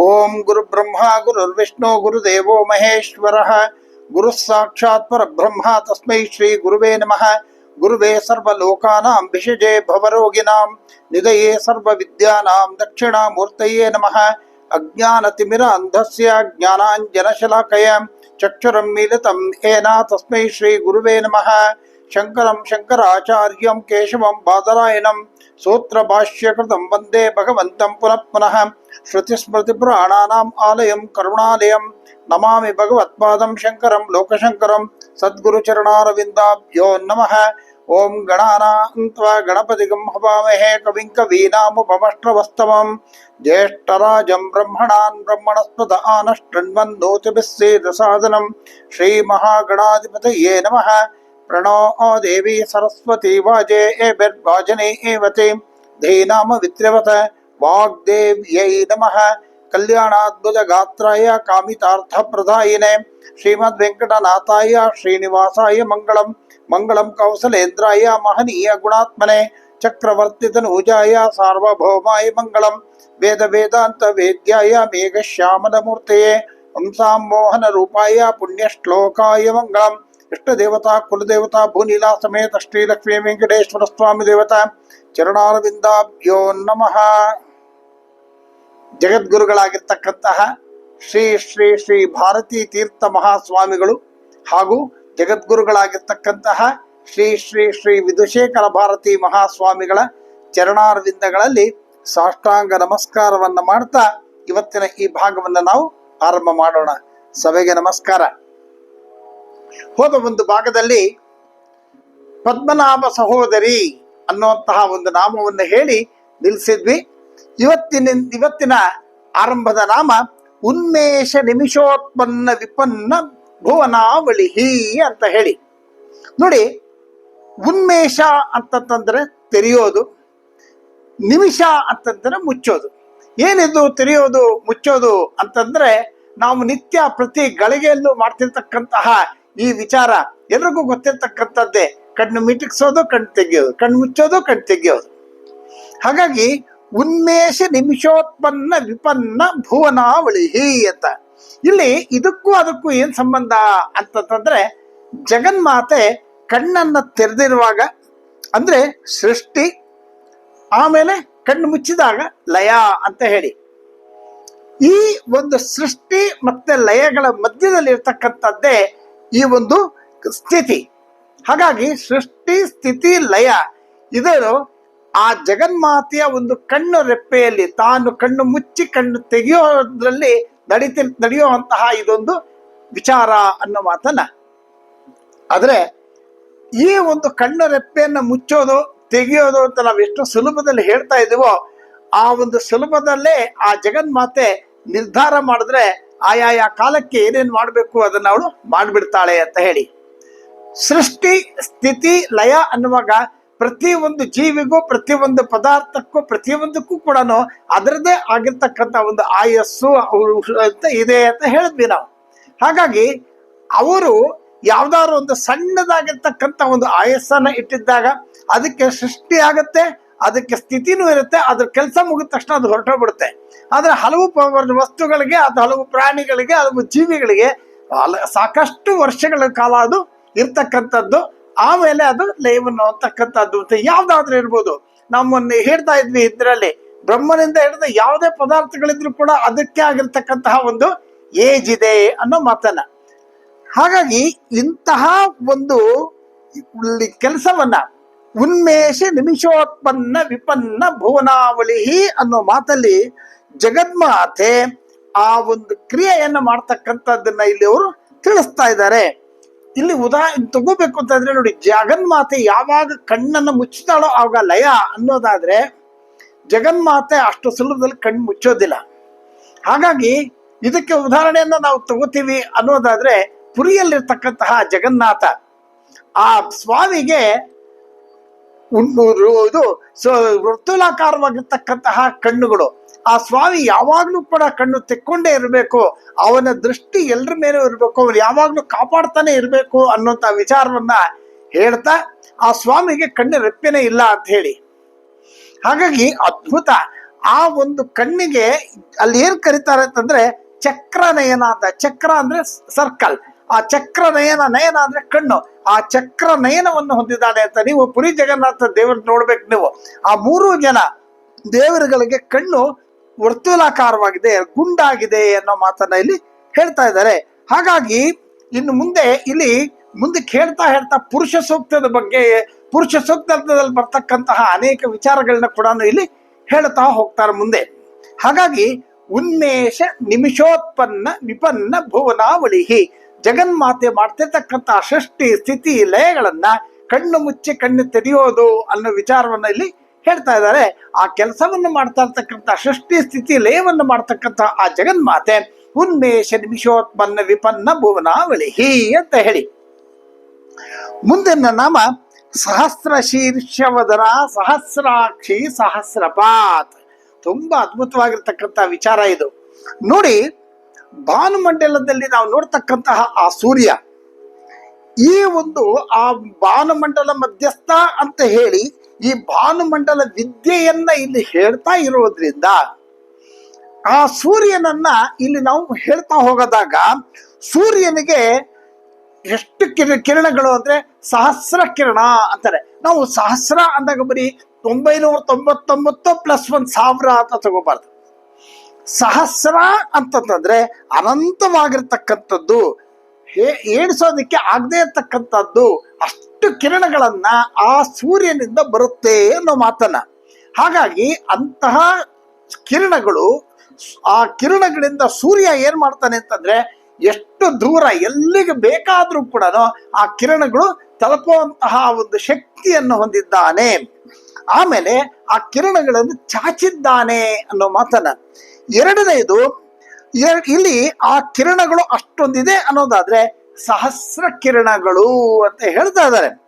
ओम गुरु ब्रह्मा गुरुर्विष्णु गुरुदेवो महेश्वर। गुरु साक्षात् परब्रह्म तस्मै श्री गुरुवे नमः। गुरुवे सर्वलोकानां विषजे भवरोगिणां निधये सर्वविद्यानां दक्षिणामूर्तये नमः। अज्ञानतिमिरान्धस्य ज्ञानाञ्जनशलाकय चक्षुरं मिलितं येन तस्मै श्रीगुरुवे नमः। சங்கரம் சங்கராச்சாரியம் கேசவம் பாதராயணம் சூத்திர பாஷ்யகிருதம் வந்தே பகவந்தம் புனப்புனः ஸ்ருதிஸ்மிருதிபுராணானாம் ஆலயம் கருணாலயம் நமாமி பகவத்பாதம் சங்கரம் லோகசங்கரம் சத்குருச்சரணாரவிந்தாப்யோ நமः ॐ गणानां त्वा गणपतिगं हवामहे कविं कवीनामुपमष्ट्रवस्तमं ज्येष्ठराजं ब्रह्मणान् ब्रह्मणस्पत आनष्टृण्वन्नोतिभिः सेदसादनं। श्रीमहागणाधिपतये नमः। प्रणो देवी सरस्वती वाजे वाजेभिर्वाजनीवती धीनाम वित्रवत। वाग्देव्यै नमः। प्रदायिने श्रीमद् वेंकटनाथाय श्रीनिवासाय मंगल मंगल कौसलेन्द्राय महनीय गुणात्मने। चक्रवर्तितनूजाय सार्वभौमाय मङ्गलं वेदवेदान्तवेद्याय मेघश्यामलमूर्तये। मोहन रूपाय पुण्यश्लोकाय मङ्गलम्। ಇಷ್ಟ ದೇವತಾ ಕುಲದೇವತಾ, ಭೂನೀಲಾ ಸಮೇತ ಶ್ರೀ ಲಕ್ಷ್ಮೀ ವೆಂಕಟೇಶ್ವರ ಸ್ವಾಮಿ ದೇವತಾ. ಚರಣಾರವಿಂದಾಭ್ಯೋ ನಮಃ. ಜಗದ್ಗುರುಗಳಾಗಿರ್ತಕ್ಕಂತಹ ಶ್ರೀ ಶ್ರೀ ಶ್ರೀ ಭಾರತೀ ತೀರ್ಥ ಮಹಾಸ್ವಾಮಿಗಳು ಹಾಗೂ ಜಗದ್ಗುರುಗಳಾಗಿರ್ತಕ್ಕಂತಹ ಶ್ರೀ ಶ್ರೀ ಶ್ರೀ ವಿಧುಶೇಖರ ಭಾರತಿ ಮಹಾಸ್ವಾಮಿಗಳ ಚರಣಾರವಿಂದಗಳಲ್ಲಿ ಸಾಷ್ಟಾಂಗ ನಮಸ್ಕಾರವನ್ನ ಮಾಡ್ತಾ ಇವತ್ತಿನ ಈ ಭಾಗವನ್ನ ನಾವು ಆರಂಭ ಮಾಡೋಣ. ಸಭೆಗೆ ನಮಸ್ಕಾರ. ಹೋದ ಒಂದು ಭಾಗದಲ್ಲಿ ಪದ್ಮನಾಭ ಸಹೋದರಿ ಅನ್ನುವಂತಹ ಒಂದು ನಾಮವನ್ನು ಹೇಳಿ ನಿಲ್ಲಿಸಿದ್ವಿ. ಇವತ್ತಿನ ಇವತ್ತಿನ ಆರಂಭದ ನಾಮ ಉನ್ಮೇಷ ನಿಮಿಷೋತ್ಪನ್ನ ವಿಪನ್ನ ಭುವನಾವಳಿ ಅಂತ ಹೇಳಿ. ನೋಡಿ, ಉನ್ಮೇಷ ಅಂತಂತಂದ್ರೆ ತೆರೆಯೋದು, ನಿಮಿಷ ಅಂತಂದ್ರೆ ಮುಚ್ಚೋದು. ಏನಿದು ತೆರೆಯೋದು, ಮುಚ್ಚೋದು ಅಂತಂದ್ರೆ ನಾವು ನಿತ್ಯ ಪ್ರತಿ ಗಳಿಗೆಯಲ್ಲೂ ಮಾಡ್ತಿರ್ತಕ್ಕಂತಹ ಈ ವಿಚಾರ ಎಲ್ರಿಗೂ ಗೊತ್ತಿರ್ತಕ್ಕಂಥದ್ದೇ. ಕಣ್ಣು ಮಿಟುಕ್ಸೋದು, ಕಣ್ಣು ತೆಗೆಯೋದು. ಕಣ್ಣು ಮುಚ್ಚೋದು, ಕಣ್ಣು ತೆಗೆಯೋದು. ಹಾಗಾಗಿ, ಉನ್ಮೇಷ ನಿಮಿಷೋತ್ಪನ್ನ ವಿಪನ್ನ ಭುವನಾವಳಿ ಅಂತ. ಇಲ್ಲಿ ಇದಕ್ಕೂ ಅದಕ್ಕೂ ಏನ್ ಸಂಬಂಧ ಅಂತಂದ್ರೆ ಜಗನ್ಮಾತೆ ಕಣ್ಣನ್ನ ತೆರೆದಿರುವಾಗ, ಅಂದ್ರೆ ಸೃಷ್ಟಿ, ಆಮೇಲೆ ಕಣ್ಣು ಮುಚ್ಚಿದಾಗ ಲಯ ಅಂತ ಹೇಳಿ. ಈ ಒಂದು ಸೃಷ್ಟಿ ಮತ್ತೆ ಲಯಗಳ ಮಧ್ಯದಲ್ಲಿ ಇರ್ತಕ್ಕಂಥದ್ದೇ ಈ ಒಂದು ಸ್ಥಿತಿ. ಹಾಗಾಗಿ ಸೃಷ್ಟಿ, ಸ್ಥಿತಿ, ಲಯ ಇದನ್ನು ಆ ಜಗನ್ಮಾತೆಯ ಒಂದು ಕಣ್ಣು ರೆಪ್ಪೆಯಲ್ಲಿ ತಾನು ಕಣ್ಣು ಮುಚ್ಚಿ ಕಣ್ಣು ತೆಗೆಯೋದ್ರಲ್ಲಿ ನಡೀತಿ, ನಡೆಯುವಂತಹ ಇದೊಂದು ವಿಚಾರ ಅನ್ನೋ ಮಾತನ್ನ. ಆದರೆ ಈ ಒಂದು ಕಣ್ಣು ರೆಪ್ಪೆಯನ್ನು ಮುಚ್ಚೋದು, ತೆಗೆಯೋದು ಅಂತ ನಾವು ಎಷ್ಟು ಸುಲಭದಲ್ಲಿ ಹೇಳ್ತಾ ಇದೀವೋ, ಆ ಒಂದು ಸುಲಭದಲ್ಲೇ ಆ ಜಗನ್ಮಾತೆ ನಿರ್ಧಾರ ಮಾಡಿದ್ರೆ ಆಯಾಯ ಕಾಲಕ್ಕೆ ಏನೇನ್ ಮಾಡಬೇಕು ಅದನ್ನ ಅವಳು ಮಾಡಿಬಿಡ್ತಾಳೆ ಅಂತ ಹೇಳಿ. ಸೃಷ್ಟಿ, ಸ್ಥಿತಿ, ಲಯ ಅನ್ನುವಾಗ ಪ್ರತಿ ಒಂದು ಜೀವಿಗೂ ಒಂದು ಪದಾರ್ಥಕ್ಕೂ ಪ್ರತಿಯೊಂದಕ್ಕೂ ಕೂಡ ಅದರದೇ ಆಗಿರ್ತಕ್ಕಂಥ ಒಂದು ಆಯಸ್ಸು ಅಂತ ಇದೆ ಅಂತ ಹೇಳಿದ್ವಿ ನಾವು. ಹಾಗಾಗಿ ಅವರು ಯಾವ್ದಾದ್ರು ಒಂದು ಸಣ್ಣದಾಗಿರ್ತಕ್ಕಂಥ ಒಂದು ಆಯಸ್ಸನ್ನ ಇಟ್ಟಿದ್ದಾಗ ಅದಕ್ಕೆ ಸೃಷ್ಟಿ ಆಗತ್ತೆ ಅದಕ್ಕೆ ಸ್ಥಿತಿನೂ ಇರುತ್ತೆ, ಅದ್ರ ಕೆಲಸ ಮುಗಿದ ತಕ್ಷಣ ಅದು ಹೊರಟೋಗ್ಬಿಡುತ್ತೆ. ಆದರೆ ಹಲವು ವಸ್ತುಗಳಿಗೆ, ಅದು ಹಲವು ಪ್ರಾಣಿಗಳಿಗೆ, ಹಲವು ಜೀವಿಗಳಿಗೆ ಸಾಕಷ್ಟು ವರ್ಷಗಳ ಕಾಲ ಅದು ಇರ್ತಕ್ಕಂಥದ್ದು. ಆಮೇಲೆ ಅದು ಲೈವನ್ನು ಅಂತಕ್ಕಂಥದ್ದು ಅಂತ ಯಾವ್ದಾದ್ರೂ ಇರ್ಬೋದು. ನಮ್ಮನ್ನು ಹೇಳ್ತಾ ಇದ್ವಿ ಇದರಲ್ಲಿ, ಬ್ರಹ್ಮನಿಂದ ಹಿಡಿದ ಯಾವುದೇ ಪದಾರ್ಥಗಳಿದ್ರು ಕೂಡ ಅದಕ್ಕೆ ಆಗಿರ್ತಕ್ಕಂತಹ ಒಂದು ಏಜ್ ಇದೆ ಅನ್ನೋ ಮಾತನ್ನ. ಹಾಗಾಗಿ ಇಂತಹ ಒಂದು ಕೆಲಸವನ್ನ ಉನ್ಮೇಷ ನಿಮಿಷೋತ್ಪನ್ನ ವಿಪನ್ನ ಭುವನಾವಳಿ ಅನ್ನೋ ಮಾತಲ್ಲಿ ಜಗನ್ಮಾತೆ ಆ ಒಂದು ಕ್ರಿಯೆಯನ್ನು ಮಾಡ್ತಕ್ಕಂಥದ್ದನ್ನ ಇಲ್ಲಿ ಅವರು ತಿಳಿಸ್ತಾ ಇದ್ದಾರೆ. ಇಲ್ಲಿ ಉದಾಹರಣೆ ತಗೋಬೇಕು ಅಂತಂದ್ರೆ ನೋಡಿ, ಜಗನ್ಮಾತೆ ಯಾವಾಗ ಕಣ್ಣನ್ನು ಮುಚ್ಚುತ್ತಾಳೋ ಆವಾಗ ಲಯ ಅನ್ನೋದಾದ್ರೆ ಜಗನ್ಮಾತೆ ಅಷ್ಟು ಸುಲಭದಲ್ಲಿ ಕಣ್ಣು ಮುಚ್ಚೋದಿಲ್ಲ. ಹಾಗಾಗಿ ಇದಕ್ಕೆ ಉದಾಹರಣೆಯನ್ನು ನಾವು ತಗೋತೀವಿ ಅನ್ನೋದಾದ್ರೆ ಪುರಿಯಲ್ಲಿರ್ತಕ್ಕಂತಹ ಜಗನ್ನಾಥ ಆ ಸ್ವಾಮಿಗೆ ಇದು ವೃತ್ತುಲಾಕಾರವಾಗಿರ್ತಕ್ಕಂತಹ ಕಣ್ಣುಗಳು. ಆ ಸ್ವಾಮಿ ಯಾವಾಗ್ಲೂ ಕೂಡ ಕಣ್ಣು ತೆಕ್ಕೊಂಡೇ ಇರಬೇಕು. ಅವನ ದೃಷ್ಟಿ ಎಲ್ಲರ ಮೇಲೂ ಇರಬೇಕು. ಅವನು ಯಾವಾಗ್ಲೂ ಕಾಪಾಡ್ತಾನೆ ಇರಬೇಕು ಅನ್ನೋಂಥ ವಿಚಾರವನ್ನ ಹೇಳ್ತಾ ಆ ಸ್ವಾಮಿಗೆ ಕಣ್ಣು ರೆಪ್ಪೆನೇ ಇಲ್ಲ ಅಂತ ಹೇಳಿ. ಹಾಗಾಗಿ ಅದ್ಭುತ. ಆ ಒಂದು ಕಣ್ಣಿಗೆ ಅಲ್ಲಿ ಏನ್ ಕರೀತಾರೆ ಅಂತಂದ್ರೆ ಚಕ್ರನಯನ ಅಂತ. ಚಕ್ರ ಅಂದ್ರೆ ಸರ್ಕಲ್ ಆ ಚಕ್ರ ನಯನ ನಯನ ಅಂದ್ರೆ ಕಣ್ಣು. ಆ ಚಕ್ರ ನಯನವನ್ನು ಹೊಂದಿದ್ದಾನೆ ಅಂತ ನೀವು ಪುರಿ ಜಗನ್ನಾಥ ದೇವರು ನೋಡ್ಬೇಕು ನೀವು. ಆ ಮೂರು ಜನ ದೇವರುಗಳಿಗೆ ಕಣ್ಣು ವರ್ತುಲಾಕಾರವಾಗಿದೆ, ಗುಂಡಾಗಿದೆ ಅನ್ನೋ ಮಾತನ್ನ ಇಲ್ಲಿ ಹೇಳ್ತಾ ಇದ್ದಾರೆ. ಹಾಗಾಗಿ ಇನ್ನು ಮುಂದೆ ಇಲ್ಲಿ ಮುಂದೆ ಹೇಳ್ತಾ ಹೇಳ್ತಾ ಪುರುಷ ಸೂಕ್ತದ ಬಗ್ಗೆ, ಪುರುಷ ಸೂಕ್ತದಲ್ಲಿ ಬರ್ತಕ್ಕಂತಹ ಅನೇಕ ವಿಚಾರಗಳನ್ನ ಕೂಡ ಇಲ್ಲಿ ಹೇಳ್ತಾ ಹೋಗ್ತಾರೆ ಮುಂದೆ. ಹಾಗಾಗಿ ಉನ್ಮೇಷ ನಿಮಿಷೋತ್ಪನ್ನ ವಿಪನ್ನ ಭುವನಾವಳಿಹಿ. ಜಗನ್ಮಾತೆ ಮಾಡ್ತಿರ್ತಕ್ಕಂಥ ಸೃಷ್ಟಿ, ಸ್ಥಿತಿ, ಲಯಗಳನ್ನ ಕಣ್ಣು ಮುಚ್ಚಿ ಕಣ್ಣು ತೆರೆಯೋದು ಅನ್ನೋ ವಿಚಾರವನ್ನ ಇಲ್ಲಿ ಹೇಳ್ತಾ ಇದ್ದಾರೆ. ಆ ಕೆಲಸವನ್ನು ಮಾಡ್ತಾ ಇರ್ತಕ್ಕಂಥ ಸೃಷ್ಟಿ, ಸ್ಥಿತಿ, ಲಯವನ್ನು ಮಾಡ್ತಕ್ಕಂಥ ಆ ಜಗನ್ಮಾತೆ ಉನ್ಮೇಷ ನಿಮಿಷೋತ್ಪನ್ನ ವಿಪನ್ನ ಭುವನಾವಳಿಹಿ ಅಂತ ಹೇಳಿ. ಮುಂದಿನ ನಾಮ ಸಹಸ್ರ ಶೀರ್ಷವದನ ಸಹಸ್ರಾಕ್ಷಿ ಸಹಸ್ರಪಾತ್. ತುಂಬಾ ಅದ್ಭುತವಾಗಿರ್ತಕ್ಕಂಥ ವಿಚಾರ ಇದು. ನೋಡಿ ಭಾನುಮಂಡಲದಲ್ಲಿ ನಾವು ನೋಡ್ತಕ್ಕಂತಹ ಆ ಸೂರ್ಯ, ಈ ಒಂದು ಆ ಭಾನುಮಂಡಲ ಮಧ್ಯಸ್ಥ ಅಂತ ಹೇಳಿ ಈ ಭಾನುಮಂಡಲ ವಿದ್ಯೆಯನ್ನ ಇಲ್ಲಿ ಹೇಳ್ತಾ ಇರೋದ್ರಿಂದ ಆ ಸೂರ್ಯನನ್ನ ಇಲ್ಲಿ ನಾವು ಹೇಳ್ತಾ ಹೋಗದಾಗ ಸೂರ್ಯನಿಗೆ ಎಷ್ಟು ಕಿರ- ಕಿರಣಗಳು ಅಂದ್ರೆ ಸಹಸ್ರ ಕಿರಣ ಅಂತಾರೆ. ನಾವು ಸಹಸ್ರ ಅಂದಾಗ ಬರೀ ಒಂಬೈನೂರ ತೊಂಬತ್ತೊಂಬತ್ತು ಪ್ಲಸ್ ಒಂದ್ ಸಾವಿರ ಅಂತ ತಗೋಬಾರ್ದು. ಸಹಸ್ರ ಅಂತಂದ್ರೆ ಅನಂತವಾಗಿರ್ತಕ್ಕಂಥದ್ದು. ಏಣಿಸೋದಕ್ಕೆ ಆಗದೆ ಇರ್ತಕ್ಕಂಥದ್ದು ಅಷ್ಟು ಕಿರಣಗಳನ್ನ ಆ ಸೂರ್ಯನಿಂದ ಬರುತ್ತೆ ಅನ್ನೋ ಮಾತನ್ನ. ಹಾಗಾಗಿ ಅಂತಹ ಕಿರಣಗಳು, ಆ ಕಿರಣಗಳಿಂದ ಸೂರ್ಯ ಏನ್ ಮಾಡ್ತಾನೆ ಅಂತಂದ್ರೆ ಎಷ್ಟು ದೂರ ಎಲ್ಲಿಗೆ ಬೇಕಾದ್ರೂ ಕೂಡ ಆ ಕಿರಣಗಳು ತಲುಪುವಂತಹ ಒಂದು ಶಕ್ತಿಯನ್ನು ಹೊಂದಿದ್ದಾನೆ. ಆಮೇಲೆ ಆ ಕಿರಣಗಳನ್ನು ಚಾಚಿದ್ದಾನೆ ಅನ್ನೋ ಮಾತನ್ನ. ಎರಡನೆಯದು ಎರ- ಇಲ್ಲಿ ಆ ಕಿರಣಗಳು ಅಷ್ಟೊಂದಿದೆ ಅನ್ನೋದಾದ್ರೆ ಸಹಸ್ರ ಕಿರಣಗಳು ಅಂತ ಹೇಳ್ತಾ ಇದ್ದಾರೆ.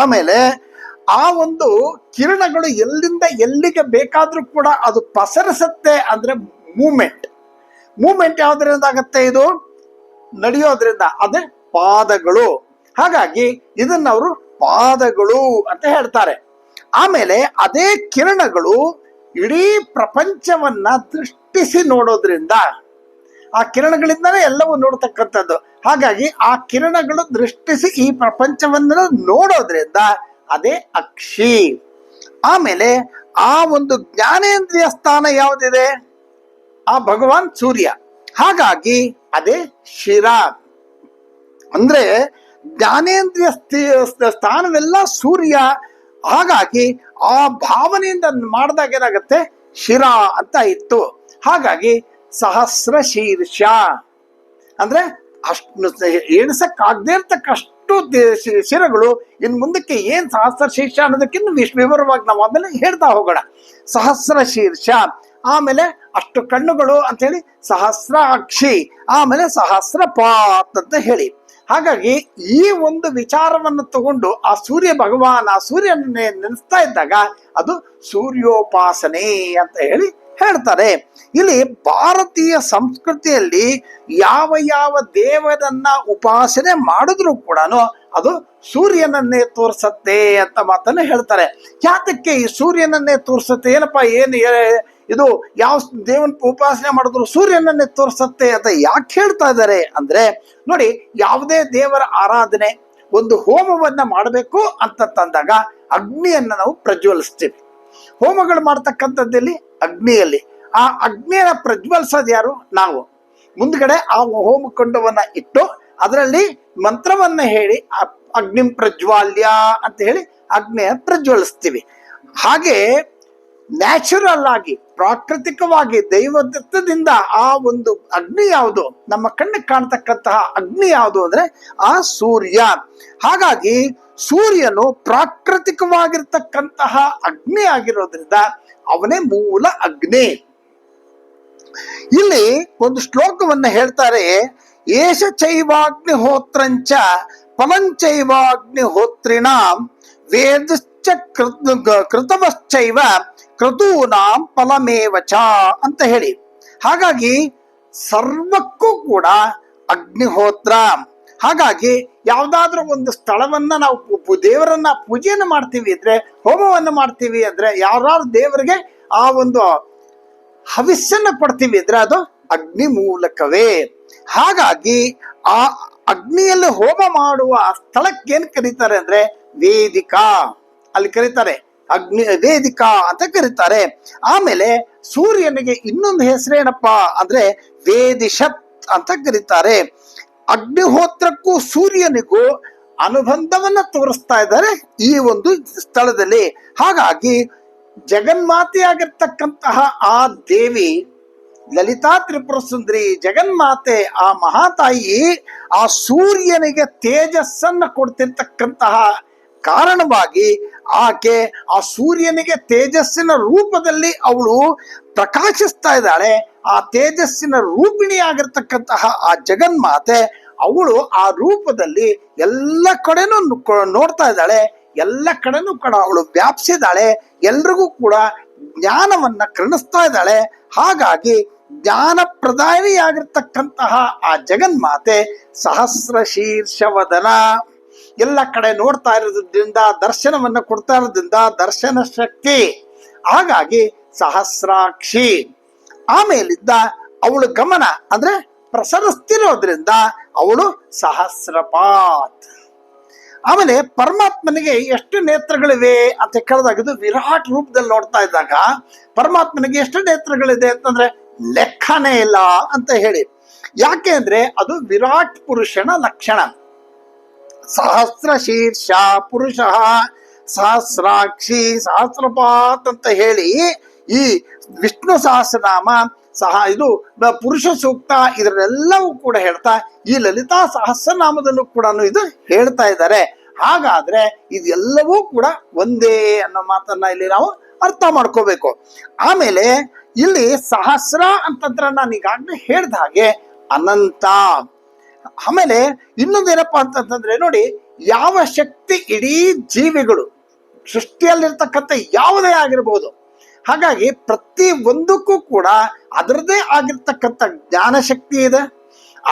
ಆಮೇಲೆ ಆ ಒಂದು ಕಿರಣಗಳು ಎಲ್ಲಿಂದ ಎಲ್ಲಿಗೆ ಬೇಕಾದ್ರೂ ಕೂಡ ಅದು ಪಸರಿಸುತ್ತೆ ಅಂದ್ರೆ ಮೂಮೆಂಟ್. ಮೂಮೆಂಟ್ ಯಾವ್ದ್ರಿಂದ ಆಗತ್ತೆ ಇದು? ನಡೆಯೋದ್ರಿಂದ, ಅದೇ ಪಾದಗಳು. ಹಾಗಾಗಿ ಇದನ್ನ ಅವರು ಪಾದಗಳು ಅಂತ ಹೇಳ್ತಾರೆ. ಆಮೇಲೆ ಅದೇ ಕಿರಣಗಳು ಇಡೀ ಪ್ರಪಂಚವನ್ನ ದೃಷ್ಟಿಸಿ ನೋಡೋದ್ರಿಂದ ಆ ಕಿರಣಗಳಿಂದಲೇ ಎಲ್ಲವೂ ನೋಡ್ತಕ್ಕಂಥದ್ದು. ಹಾಗಾಗಿ ಆ ಕಿರಣಗಳು ದೃಷ್ಟಿಸಿ ಈ ಪ್ರಪಂಚವನ್ನ ನೋಡೋದ್ರಿಂದ ಅದೇ ಅಕ್ಷಿ. ಆಮೇಲೆ ಆ ಒಂದು ಜ್ಞಾನೇಂದ್ರಿಯ ಸ್ಥಾನ ಯಾವುದಿದೆ? ಆ ಭಗವಾನ್ ಸೂರ್ಯ. ಹಾಗಾಗಿ ಅದೇ ಶಿರ. ಅಂದ್ರೆ ಜ್ಞಾನೇಂದ್ರಿಯ ಸ್ಥಾನವೆಲ್ಲ ಸೂರ್ಯ ಹಾಗಾಗಿ ಆ ಭಾವನೆಯಿಂದ ಮಾಡಿದಾಗ ಏನಾಗುತ್ತೆ? ಶಿರ ಅಂತ ಇತ್ತು. ಹಾಗಾಗಿ ಸಹಸ್ರ ಶೀರ್ಷ. ಅಂದ್ರೆ ಅಷ್ಟು ಎಣಿಸಕ್ಕಾಗದೇ ಇರ್ತಕ್ಕಷ್ಟು ಶಿರಗಳು, ಇನ್ ಮುಂದಕ್ಕೆ ಏನ್ ಸಹಸ್ರ ಶೀರ್ಷ ಅನ್ನೋದಕ್ಕಿಂತ ವಿಶ್ ವಿವರವಾಗಿ ನಾವು ಆಮೇಲೆ ಹೇಳ್ತಾ ಹೋಗೋಣ. ಸಹಸ್ರ ಶೀರ್ಷ. ಆಮೇಲೆ ಅಷ್ಟು ಕಣ್ಣುಗಳು ಅಂತ ಹೇಳಿ ಸಹಸ್ರ ಅಕ್ಷಿ ಆಮೇಲೆ ಸಹಸ್ರ ಪಾತ್ ಅಂತ ಹೇಳಿ. ಹಾಗಾಗಿ ಈ ಒಂದು ವಿಚಾರವನ್ನು ತಗೊಂಡು ಆ ಸೂರ್ಯ ಭಗವಾನ್ ಆ ಸೂರ್ಯನನ್ನೇ ನೆನೆಸ್ತಾ ಇದ್ದಾಗ ಅದು ಸೂರ್ಯೋಪಾಸನೆ ಅಂತ ಹೇಳಿ ಹೇಳ್ತಾರೆ. ಇಲ್ಲಿ ಭಾರತೀಯ ಸಂಸ್ಕೃತಿಯಲ್ಲಿ ಯಾವ ಯಾವ ದೇವರನ್ನ ಉಪಾಸನೆ ಮಾಡಿದ್ರು ಕೂಡ ಅದು ಸೂರ್ಯನನ್ನೇ ತೋರ್ಸತ್ತೆ ಅಂತ ಮಾತನ್ನ ಹೇಳ್ತಾರೆ. ಯಾತಕ್ಕೆ ಈ ಸೂರ್ಯನನ್ನೇ ತೋರ್ಸತ್ತೆ? ಏನಪ್ಪ, ಏನು ಇದು ಯಾವ ದೇವನ ಉಪಾಸನೆ ಮಾಡಿದ್ರು ಸೂರ್ಯನನ್ನೇ ತೋರಿಸತ್ತೆ ಅಂತ ಯಾಕೆ ಹೇಳ್ತಾ ಇದ್ದಾರೆ ಅಂದ್ರೆ, ನೋಡಿ, ಯಾವುದೇ ದೇವರ ಆರಾಧನೆ ಒಂದು ಹೋಮವನ್ನ ಮಾಡಬೇಕು ಅಂತ ತಂದಾಗ ಅಗ್ನಿಯನ್ನ ನಾವು ಪ್ರಜ್ವಲಿಸ್ತೀವಿ. ಹೋಮಗಳು ಮಾಡ್ತಕ್ಕಂಥದ್ದಲ್ಲಿ ಅಗ್ನಿಯಲ್ಲಿ. ಆ ಅಗ್ನಿಯನ್ನ ಪ್ರಜ್ವಲಿಸೋದು ಯಾರು? ನಾವು. ಮುಂದ್ಗಡೆ ಆ ಹೋಮ ಕೊಂಡವನ್ನ ಇಟ್ಟು ಅದರಲ್ಲಿ ಮಂತ್ರವನ್ನ ಹೇಳಿ ಅಗ್ನಿ ಪ್ರಜ್ವಾಲ್ಯ ಅಂತ ಹೇಳಿ ಅಗ್ನಿಯ ಪ್ರಜ್ವಲಿಸ್ತೀವಿ. ಹಾಗೆ ನ್ಯಾಚುರಲ್ ಆಗಿ ಪ್ರಾಕೃತಿಕವಾಗಿ ದೈವದತ್ತದಿಂದ ಆ ಒಂದು ಅಗ್ನಿ ಯಾವುದು? ನಮ್ಮ ಕಣ್ಣಿಗೆ ಕಾಣ್ತಕ್ಕಂತಹ ಅಗ್ನಿ ಯಾವುದು ಅಂದ್ರೆ ಆ ಸೂರ್ಯ. ಹಾಗಾಗಿ ಸೂರ್ಯನು ಪ್ರಾಕೃತಿಕವಾಗಿರ್ತಕ್ಕಂತಹ ಅಗ್ನಿ ಆಗಿರೋದ್ರಿಂದ ಅವನೇ ಮೂಲ ಅಗ್ನಿ. ಇಲ್ಲಿ ಒಂದು ಶ್ಲೋಕವನ್ನ ಹೇಳ್ತಾರೆ, ಏಷ ಚೈವಾಗ್ನಿಹೋತ್ರಂಚ ಫಲಂಚೈವಾಗ್ನಿಹೋತ್ರಿಣಾಂ ವೇದಶ್ಚ ಕೃತ- ಕೃತವಶ್ಚೈವ ಕ್ರತೂನಾಂ ಫಲಮೇವಚ ಅಂತ ಹೇಳಿ. ಹಾಗಾಗಿ ಸರ್ವಕ್ಕೂ ಕೂಡ ಅಗ್ನಿಹೋತ್ರ. ಹಾಗಾಗಿ ಯಾವುದಾದ್ರೂ ಒಂದು ಸ್ಥಳವನ್ನ ನಾವು ದೇವರನ್ನ ಪೂಜೆಯನ್ನು ಮಾಡ್ತೀವಿ ಅಂದ್ರೆ, ಹೋಮವನ್ನು ಮಾಡ್ತೀವಿ ಅಂದ್ರೆ ಯಾರು ದೇವರಿಗೆ ಆ ಒಂದು ಹವಿಸ್ಸನ್ನು ಕೊಡ್ತೀವಿ ಅಂದ್ರೆ ಅದು ಅಗ್ನಿ ಮೂಲಕವೇ ಹಾಗಾಗಿ ಆ ಅಗ್ನಿಯಲ್ಲಿ ಹೋಮ ಮಾಡುವ ಸ್ಥಳಕ್ಕೆ ಏನ್ ಕರೀತಾರೆ ಅಂದ್ರೆ ವೇದಿಕಾ. ಅಲ್ಲಿ ಕರೀತಾರೆ ಅಗ್ನಿ ವೇದಿಕಾ ಅಂತ ಕರೀತಾರೆ. ಆಮೇಲೆ ಸೂರ್ಯನಿಗೆ ಇನ್ನೊಂದು ಹೆಸರೇನಪ್ಪ ಅಂದ್ರೆ ವೇದಿಷತ್ ಅಂತ ಕರೀತಾರೆ. ಅಗ್ನಿಹೋತ್ರಕ್ಕೂ ಸೂರ್ಯನಿಗೂ ಅನುಬಂಧವನ್ನ ತೋರಿಸ್ತಾ ಇದ್ದಾರೆ ಈ ಒಂದು ಸ್ಥಳದಲ್ಲಿ. ಹಾಗಾಗಿ ಜಗನ್ಮಾತೆಯಾಗಿರ್ತಕ್ಕಂತಹ ಆ ದೇವಿ ಲಲಿತಾ ತ್ರಿಪುರ ಸುಂದರಿ ಜಗನ್ಮಾತೆ, ಆ ಮಹಾತಾಯಿ ಆ ಸೂರ್ಯನಿಗೆ ತೇಜಸ್ಸನ್ನ ಕೊಡ್ತಿರ್ತಕ್ಕಂತಹ ಕಾರಣವಾಗಿ ಆಕೆ ಆ ಸೂರ್ಯನಿಗೆ ತೇಜಸ್ಸಿನ ರೂಪದಲ್ಲಿ ಅವಳು ಪ್ರಕಾಶಿಸ್ತಾ ಇದ್ದಾಳೆ. ಆ ತೇಜಸ್ಸಿನ ರೂಪಿಣಿಯಾಗಿರ್ತಕ್ಕಂತಹ ಆ ಜಗನ್ಮಾತೆ ಅವಳು ಆ ರೂಪದಲ್ಲಿ ಎಲ್ಲ ಕಡೆನೂ ನೋಡ್ತಾ ಇದ್ದಾಳೆ. ಎಲ್ಲ ಕಡೆನೂ ಕೂಡ ಅವಳು ವ್ಯಾಪಿಸಿದಾಳೆ ಎಲ್ರಿಗೂ ಕೂಡ ಜ್ಞಾನವನ್ನ ಕರುಣಿಸ್ತಾ ಇದ್ದಾಳೆ. ಹಾಗಾಗಿ ಜ್ಞಾನ ಪ್ರದಾನಿಯಾಗಿರ್ತಕ್ಕಂತಹ ಆ ಜಗನ್ಮಾತೆ ಸಹಸ್ರ ಶೀರ್ಷವದನ ಎಲ್ಲ ಕಡೆ ನೋಡ್ತಾ ಇರೋದ್ರಿಂದ, ದರ್ಶನವನ್ನು ಕೊಡ್ತಾ ಇರೋದ್ರಿಂದ, ದರ್ಶನ ಶಕ್ತಿ. ಹಾಗಾಗಿ ಸಹಸ್ರಾಕ್ಷಿ. ಆಮೇಲಿದ್ದ ಅವಳು ಗಮನ ಅಂದ್ರೆ ಪ್ರಸರಿಸ್ತಿರೋದ್ರಿಂದ ಅವಳು ಸಹಸ್ರಪಾತ್. ಆಮೇಲೆ ಪರಮಾತ್ಮನಿಗೆ ಎಷ್ಟು ನೇತ್ರಗಳಿವೆ ಅಂತ ಕೇಳಿದಾಗ ಇದು ವಿರಾಟ್ ರೂಪದಲ್ಲಿ ನೋಡ್ತಾ ಇದ್ದಾಗ ಪರಮಾತ್ಮನಿಗೆ ಎಷ್ಟು ನೇತ್ರಗಳಿದೆ ಅಂತಂದ್ರೆ ಲೆಕ್ಕನೇ ಇಲ್ಲ ಅಂತ ಹೇಳಿ. ಯಾಕೆ ಅಂದ್ರೆ ಅದು ವಿರಾಟ್ ಪುರುಷನ ಲಕ್ಷಣ. ಸಹಸ್ರ ಶೀರ್ಷ ಪುರುಷ ಸಹಸ್ರಾಕ್ಷಿ ಸಹಸ್ರಪಾತ್ ಅಂತ ಹೇಳಿ ಈ ವಿಷ್ಣು ಸಹಸ್ರನಾಮ ಸಹ ಇದು ಪುರುಷ ಸೂಕ್ತ ಇದನ್ನೆಲ್ಲವೂ ಕೂಡ ಹೇಳ್ತಾ ಈ ಲಲಿತಾ ಸಹಸ್ರನಾಮದಲ್ಲೂ ಕೂಡ ಇದು ಹೇಳ್ತಾ ಇದ್ದಾರೆ. ಹಾಗಾದ್ರೆ ಇದೆಲ್ಲವೂ ಕೂಡ ಒಂದೇ ಅನ್ನೋ ಮಾತನ್ನ ಇಲ್ಲಿ ನಾವು ಅರ್ಥ ಮಾಡ್ಕೋಬೇಕು. ಆಮೇಲೆ ಇಲ್ಲಿ ಸಹಸ್ರ ಅಂತಂದ್ರೆ ನಾನು ಈಗಾಗಲೇ ಹೇಳ್ದ ಹಾಗೆ ಅನಂತ. ಆಮೇಲೆ ಇನ್ನೊಂದು ಏನಪ್ಪಾ ಅಂತಂತಂದ್ರೆ ನೋಡಿ, ಯಾವ ಶಕ್ತಿ ಇಡೀ ಜೀವಿಗಳು ಸೃಷ್ಟಿಯಲ್ಲಿರ್ತಕ್ಕಂಥ ಯಾವುದೇ ಆಗಿರ್ಬೋದು, ಹಾಗಾಗಿ ಪ್ರತಿ ಒಂದಕ್ಕೂ ಕೂಡ ಅದರದೇ ಆಗಿರ್ತಕ್ಕಂಥ ಜ್ಞಾನ ಶಕ್ತಿ ಇದೆ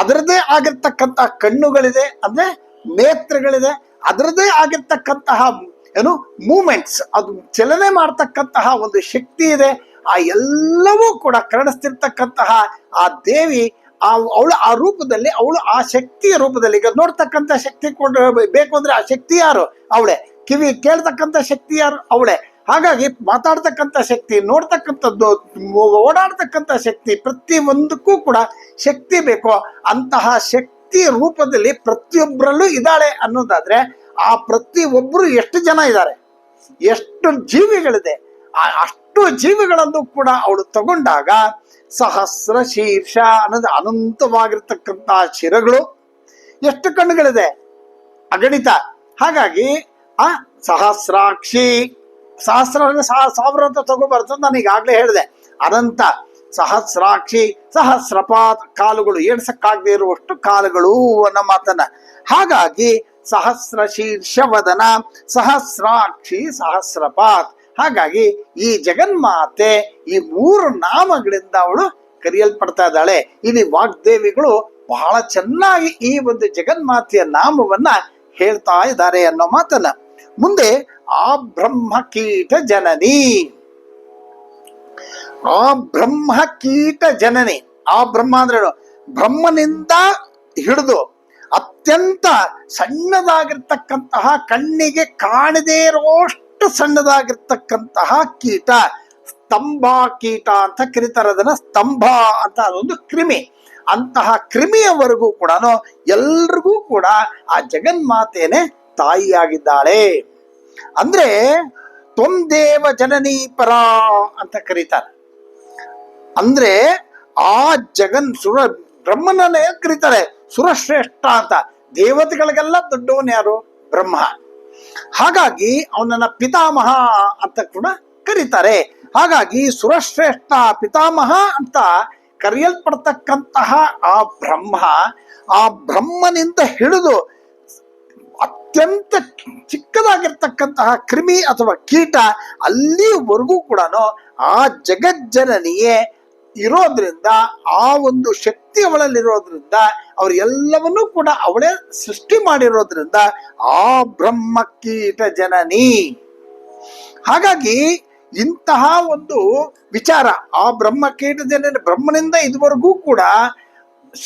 ಅದರದೇ ಆಗಿರ್ತಕ್ಕಂಥ ಕಣ್ಣುಗಳಿದೆ, ಅಂದ್ರೆ ನೇತ್ರಗಳಿದೆ ಅದರದೇ ಆಗಿರ್ತಕ್ಕಂತಹ ಏನು ಮೂಮೆಂಟ್ಸ್, ಅದು ಚಲನೆ ಮಾಡ್ತಕ್ಕಂತಹ ಒಂದು ಶಕ್ತಿ ಇದೆ, ಆ ಎಲ್ಲವೂ ಕೂಡ ಕರಣಿಸ್ತಿರ್ತಕ್ಕಂತಹ ಆ ದೇವಿ ಆ ಅವಳು ಆ ರೂಪದಲ್ಲಿ, ಅವಳು ಆ ಶಕ್ತಿಯ ರೂಪದಲ್ಲಿ, ಈಗ ನೋಡ್ತಕ್ಕಂಥ ಶಕ್ತಿ ಕೊಡ ಬೇಕು ಅಂದ್ರೆ ಆ ಶಕ್ತಿ ಯಾರು? ಅವಳೆ. ಕಿವಿ ಕೇಳ್ತಕ್ಕಂಥ ಶಕ್ತಿ ಯಾರು? ಅವಳೆ. ಹಾಗಾಗಿ ಮಾತಾಡ್ತಕ್ಕಂಥ ಶಕ್ತಿ, ನೋಡ್ತಕ್ಕಂಥದ್ದು, ಓಡಾಡ್ತಕ್ಕಂಥ ಶಕ್ತಿ ಪ್ರತಿ ಒಂದಕ್ಕೂ ಕೂಡ ಶಕ್ತಿ ಬೇಕು. ಅಂತಹ ಶಕ್ತಿ ರೂಪದಲ್ಲಿ ಪ್ರತಿಯೊಬ್ಬರಲ್ಲೂ ಇದ್ದಾಳೆ ಅನ್ನೋದಾದ್ರೆ ಆ ಪ್ರತಿ ಒಬ್ರು ಎಷ್ಟು ಜನ ಇದ್ದಾರೆ? ಎಷ್ಟು ಜೀವಿಗಳಿದೆ? ಆ ಅಷ್ಟು ಜೀವಿಗಳನ್ನು ಕೂಡ ಅವಳು ತಗೊಂಡಾಗ ಸಹಸ್ರ ಶೀರ್ಷ ಅನ್ನೋದು ಅನಂತವಾಗಿರ್ತಕ್ಕಂತಹ ಶಿರಗಳು. ಎಷ್ಟು ಕಣ್ಣುಗಳಿದೆ? ಅಗಣಿತ. ಹಾಗಾಗಿ, ಆ ಸಹಸ್ರಾಕ್ಷಿ, ಸಹಸ್ರ ಸಾವಿರ ಅಂತ ತಗೋಬಾರ್ದು ನಾನು ಈಗಾಗಲೇ ಹೇಳಿದೆ. ಅನಂತ, ಸಹಸ್ರಾಕ್ಷಿ ಸಹಸ್ರಪಾತ್ ಕಾಲುಗಳು ಏಡ್ಸಕ್ಕಾಗದೇ ಇರುವಷ್ಟು ಕಾಲುಗಳು ಅನ್ನೋ ಮಾತನ್ನ. ಹಾಗಾಗಿ, ಸಹಸ್ರ ಶೀರ್ಷವದನ, ಸಹಸ್ರಾಕ್ಷಿ ಸಹಸ್ರಪಾತ್ ಹಾಗಾಗಿ ಈ ಜಗನ್ಮಾತೆ ಈ ಮೂರು ನಾಮಗಳಿಂದ ಅವಳು ಕರೆಯಲ್ಪಡ್ತಾ ಇದ್ದಾಳೆ. ಇಲ್ಲಿ ವಾಗ್ದೇವಿಗಳು ಬಹಳ ಚೆನ್ನಾಗಿ ಈ ಒಂದು ಜಗನ್ಮಾತೆಯ ನಾಮವನ್ನ ಹೇಳ್ತಾ ಇದ್ದಾರೆ ಅನ್ನೋ ಮಾತನ್ನ. ಮುಂದೆ ಆ ಬ್ರಹ್ಮ ಕೀಟ ಜನನಿ. ಆ ಬ್ರಹ್ಮ ಕೀಟ ಜನನಿ. ಆ ಬ್ರಹ್ಮ ಅಂದ್ರೆ ಬ್ರಹ್ಮನಿಂದ ಹಿಡಿದು ಅತ್ಯಂತ ಸಣ್ಣದಾಗಿರ್ತಕ್ಕಂತಹ ಕಣ್ಣಿಗೆ ಕಾಣದೇ ಇರುವಷ್ಟು ಸಣ್ಣದಾಗಿರ್ತಕ್ಕಂತಹ ಕೀಟ. ಸ್ತಂಭ ಕೀಟ ಅಂತ ಅದನ್ನ ಸ್ತಂಭ ಅಂತ ಅದೊಂದು ಕ್ರಿಮಿ. ಅಂತಹ ಕ್ರಿಮಿಯವರೆಗೂ ಕೂಡ ಎಲ್ರಿಗೂ ಕೂಡ ಆ ಜಗನ್ಮಾತೇನೆ ತಾಯಿಯಾಗಿದ್ದಾಳೆ. ಅಂದ್ರೆ ತೊಂದೇವ ಜನನೀ ಪರ ಅಂತ ಕರೀತಾರೆ. ಅಂದ್ರೆ ಆ ಜಗನ್ ಸುರ ಬ್ರಹ್ಮನನ್ನೇ ಕರೀತಾರೆ. ಸುರಶ್ರೇಷ್ಠ ಅಂತ. ದೇವತೆಗಳಿಗೆಲ್ಲ ದೊಡ್ಡವನ್ ಯಾರು? ಬ್ರಹ್ಮ. ಹಾಗಾಗಿ ಅವನನ್ನ ಪಿತಾಮಹ ಅಂತ ಕೂಡ ಕರೀತಾರೆ. ಹಾಗಾಗಿ ಸುರಶ್ರೇಷ್ಠ ಪಿತಾಮಹ ಅಂತ ಕರೆಯಲ್ಪಡ್ತಕ್ಕಂತಹ ಆ ಬ್ರಹ್ಮ, ಆ ಬ್ರಹ್ಮನಿಂದ ಹಿಡಿದು ಅತ್ಯಂತ ಚಿಕ್ಕದಾಗಿರ್ತಕ್ಕಂತಹ ಕ್ರಿಮಿ ಅಥವಾ ಕೀಟ ಅಲ್ಲಿವರೆಗೂ ಕೂಡ ಆ ಜಗಜ್ಜನನಿಯೇ ಇರೋದ್ರಿಂದ, ಆ ಒಂದು ಶಕ್ತಿ ಅವಳಲ್ಲಿರೋದ್ರಿಂದ ಅವ್ರು ಎಲ್ಲವನ್ನೂ ಕೂಡ ಅವಳೇ ಸೃಷ್ಟಿ ಮಾಡಿರೋದ್ರಿಂದ, ಆ ಬ್ರಹ್ಮ ಕೀಟ ಜನನಿ. ಹಾಗಾಗಿ, ಇಂತಹ ಒಂದು ವಿಚಾರ, ಆ ಬ್ರಹ್ಮ ಕೀಟ ಜನನಿ ಬ್ರಹ್ಮನಿಂದ ಇದುವರೆಗೂ ಕೂಡ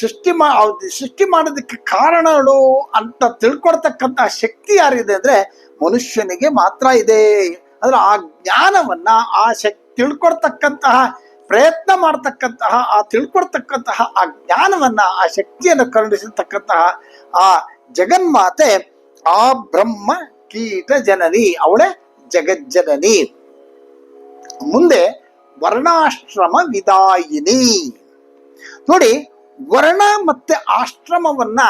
ಸೃಷ್ಟಿ ಮಾ ಸೃಷ್ಟಿ ಮಾಡೋದಕ್ಕೆ ಕಾರಣಗಳು ಅಂತ ತಿಳ್ಕೊಡ್ತಕ್ಕಂಥ ಶಕ್ತಿ ಯಾರಿದೆ ಅಂದ್ರೆ, ಮನುಷ್ಯನಿಗೆ ಮಾತ್ರ ಇದೆ. ಅಂದ್ರೆ ಆ ಜ್ಞಾನವನ್ನ, ಆ ಶಕ್ತಿ ತಿಳ್ಕೊಡ್ತಕ್ಕಂತಹ ಪ್ರಯತ್ನ ಮಾಡ್ತಕ್ಕಂತಹ, ಆ ತಿಳ್ಕೊಡ್ತಕ್ಕಂತಹ ಆ ಜ್ಞಾನವನ್ನ, ಆ ಶಕ್ತಿಯನ್ನು ಕರುಣಿಸತಕ್ಕಂತಹ ಆ ಜಗನ್ಮಾತೆ, ಆ ಬ್ರಹ್ಮ ಕೀಟ ಜನನಿ, ಅವಳೇ ಜಗಜ್ಜನನಿ. ಮುಂದೆ ವರ್ಣಾಶ್ರಮ ವಿದಾಯಿನಿ. ನೋಡಿ, ವರ್ಣ ಮತ್ತೆ ಆಶ್ರಮವನ್ನ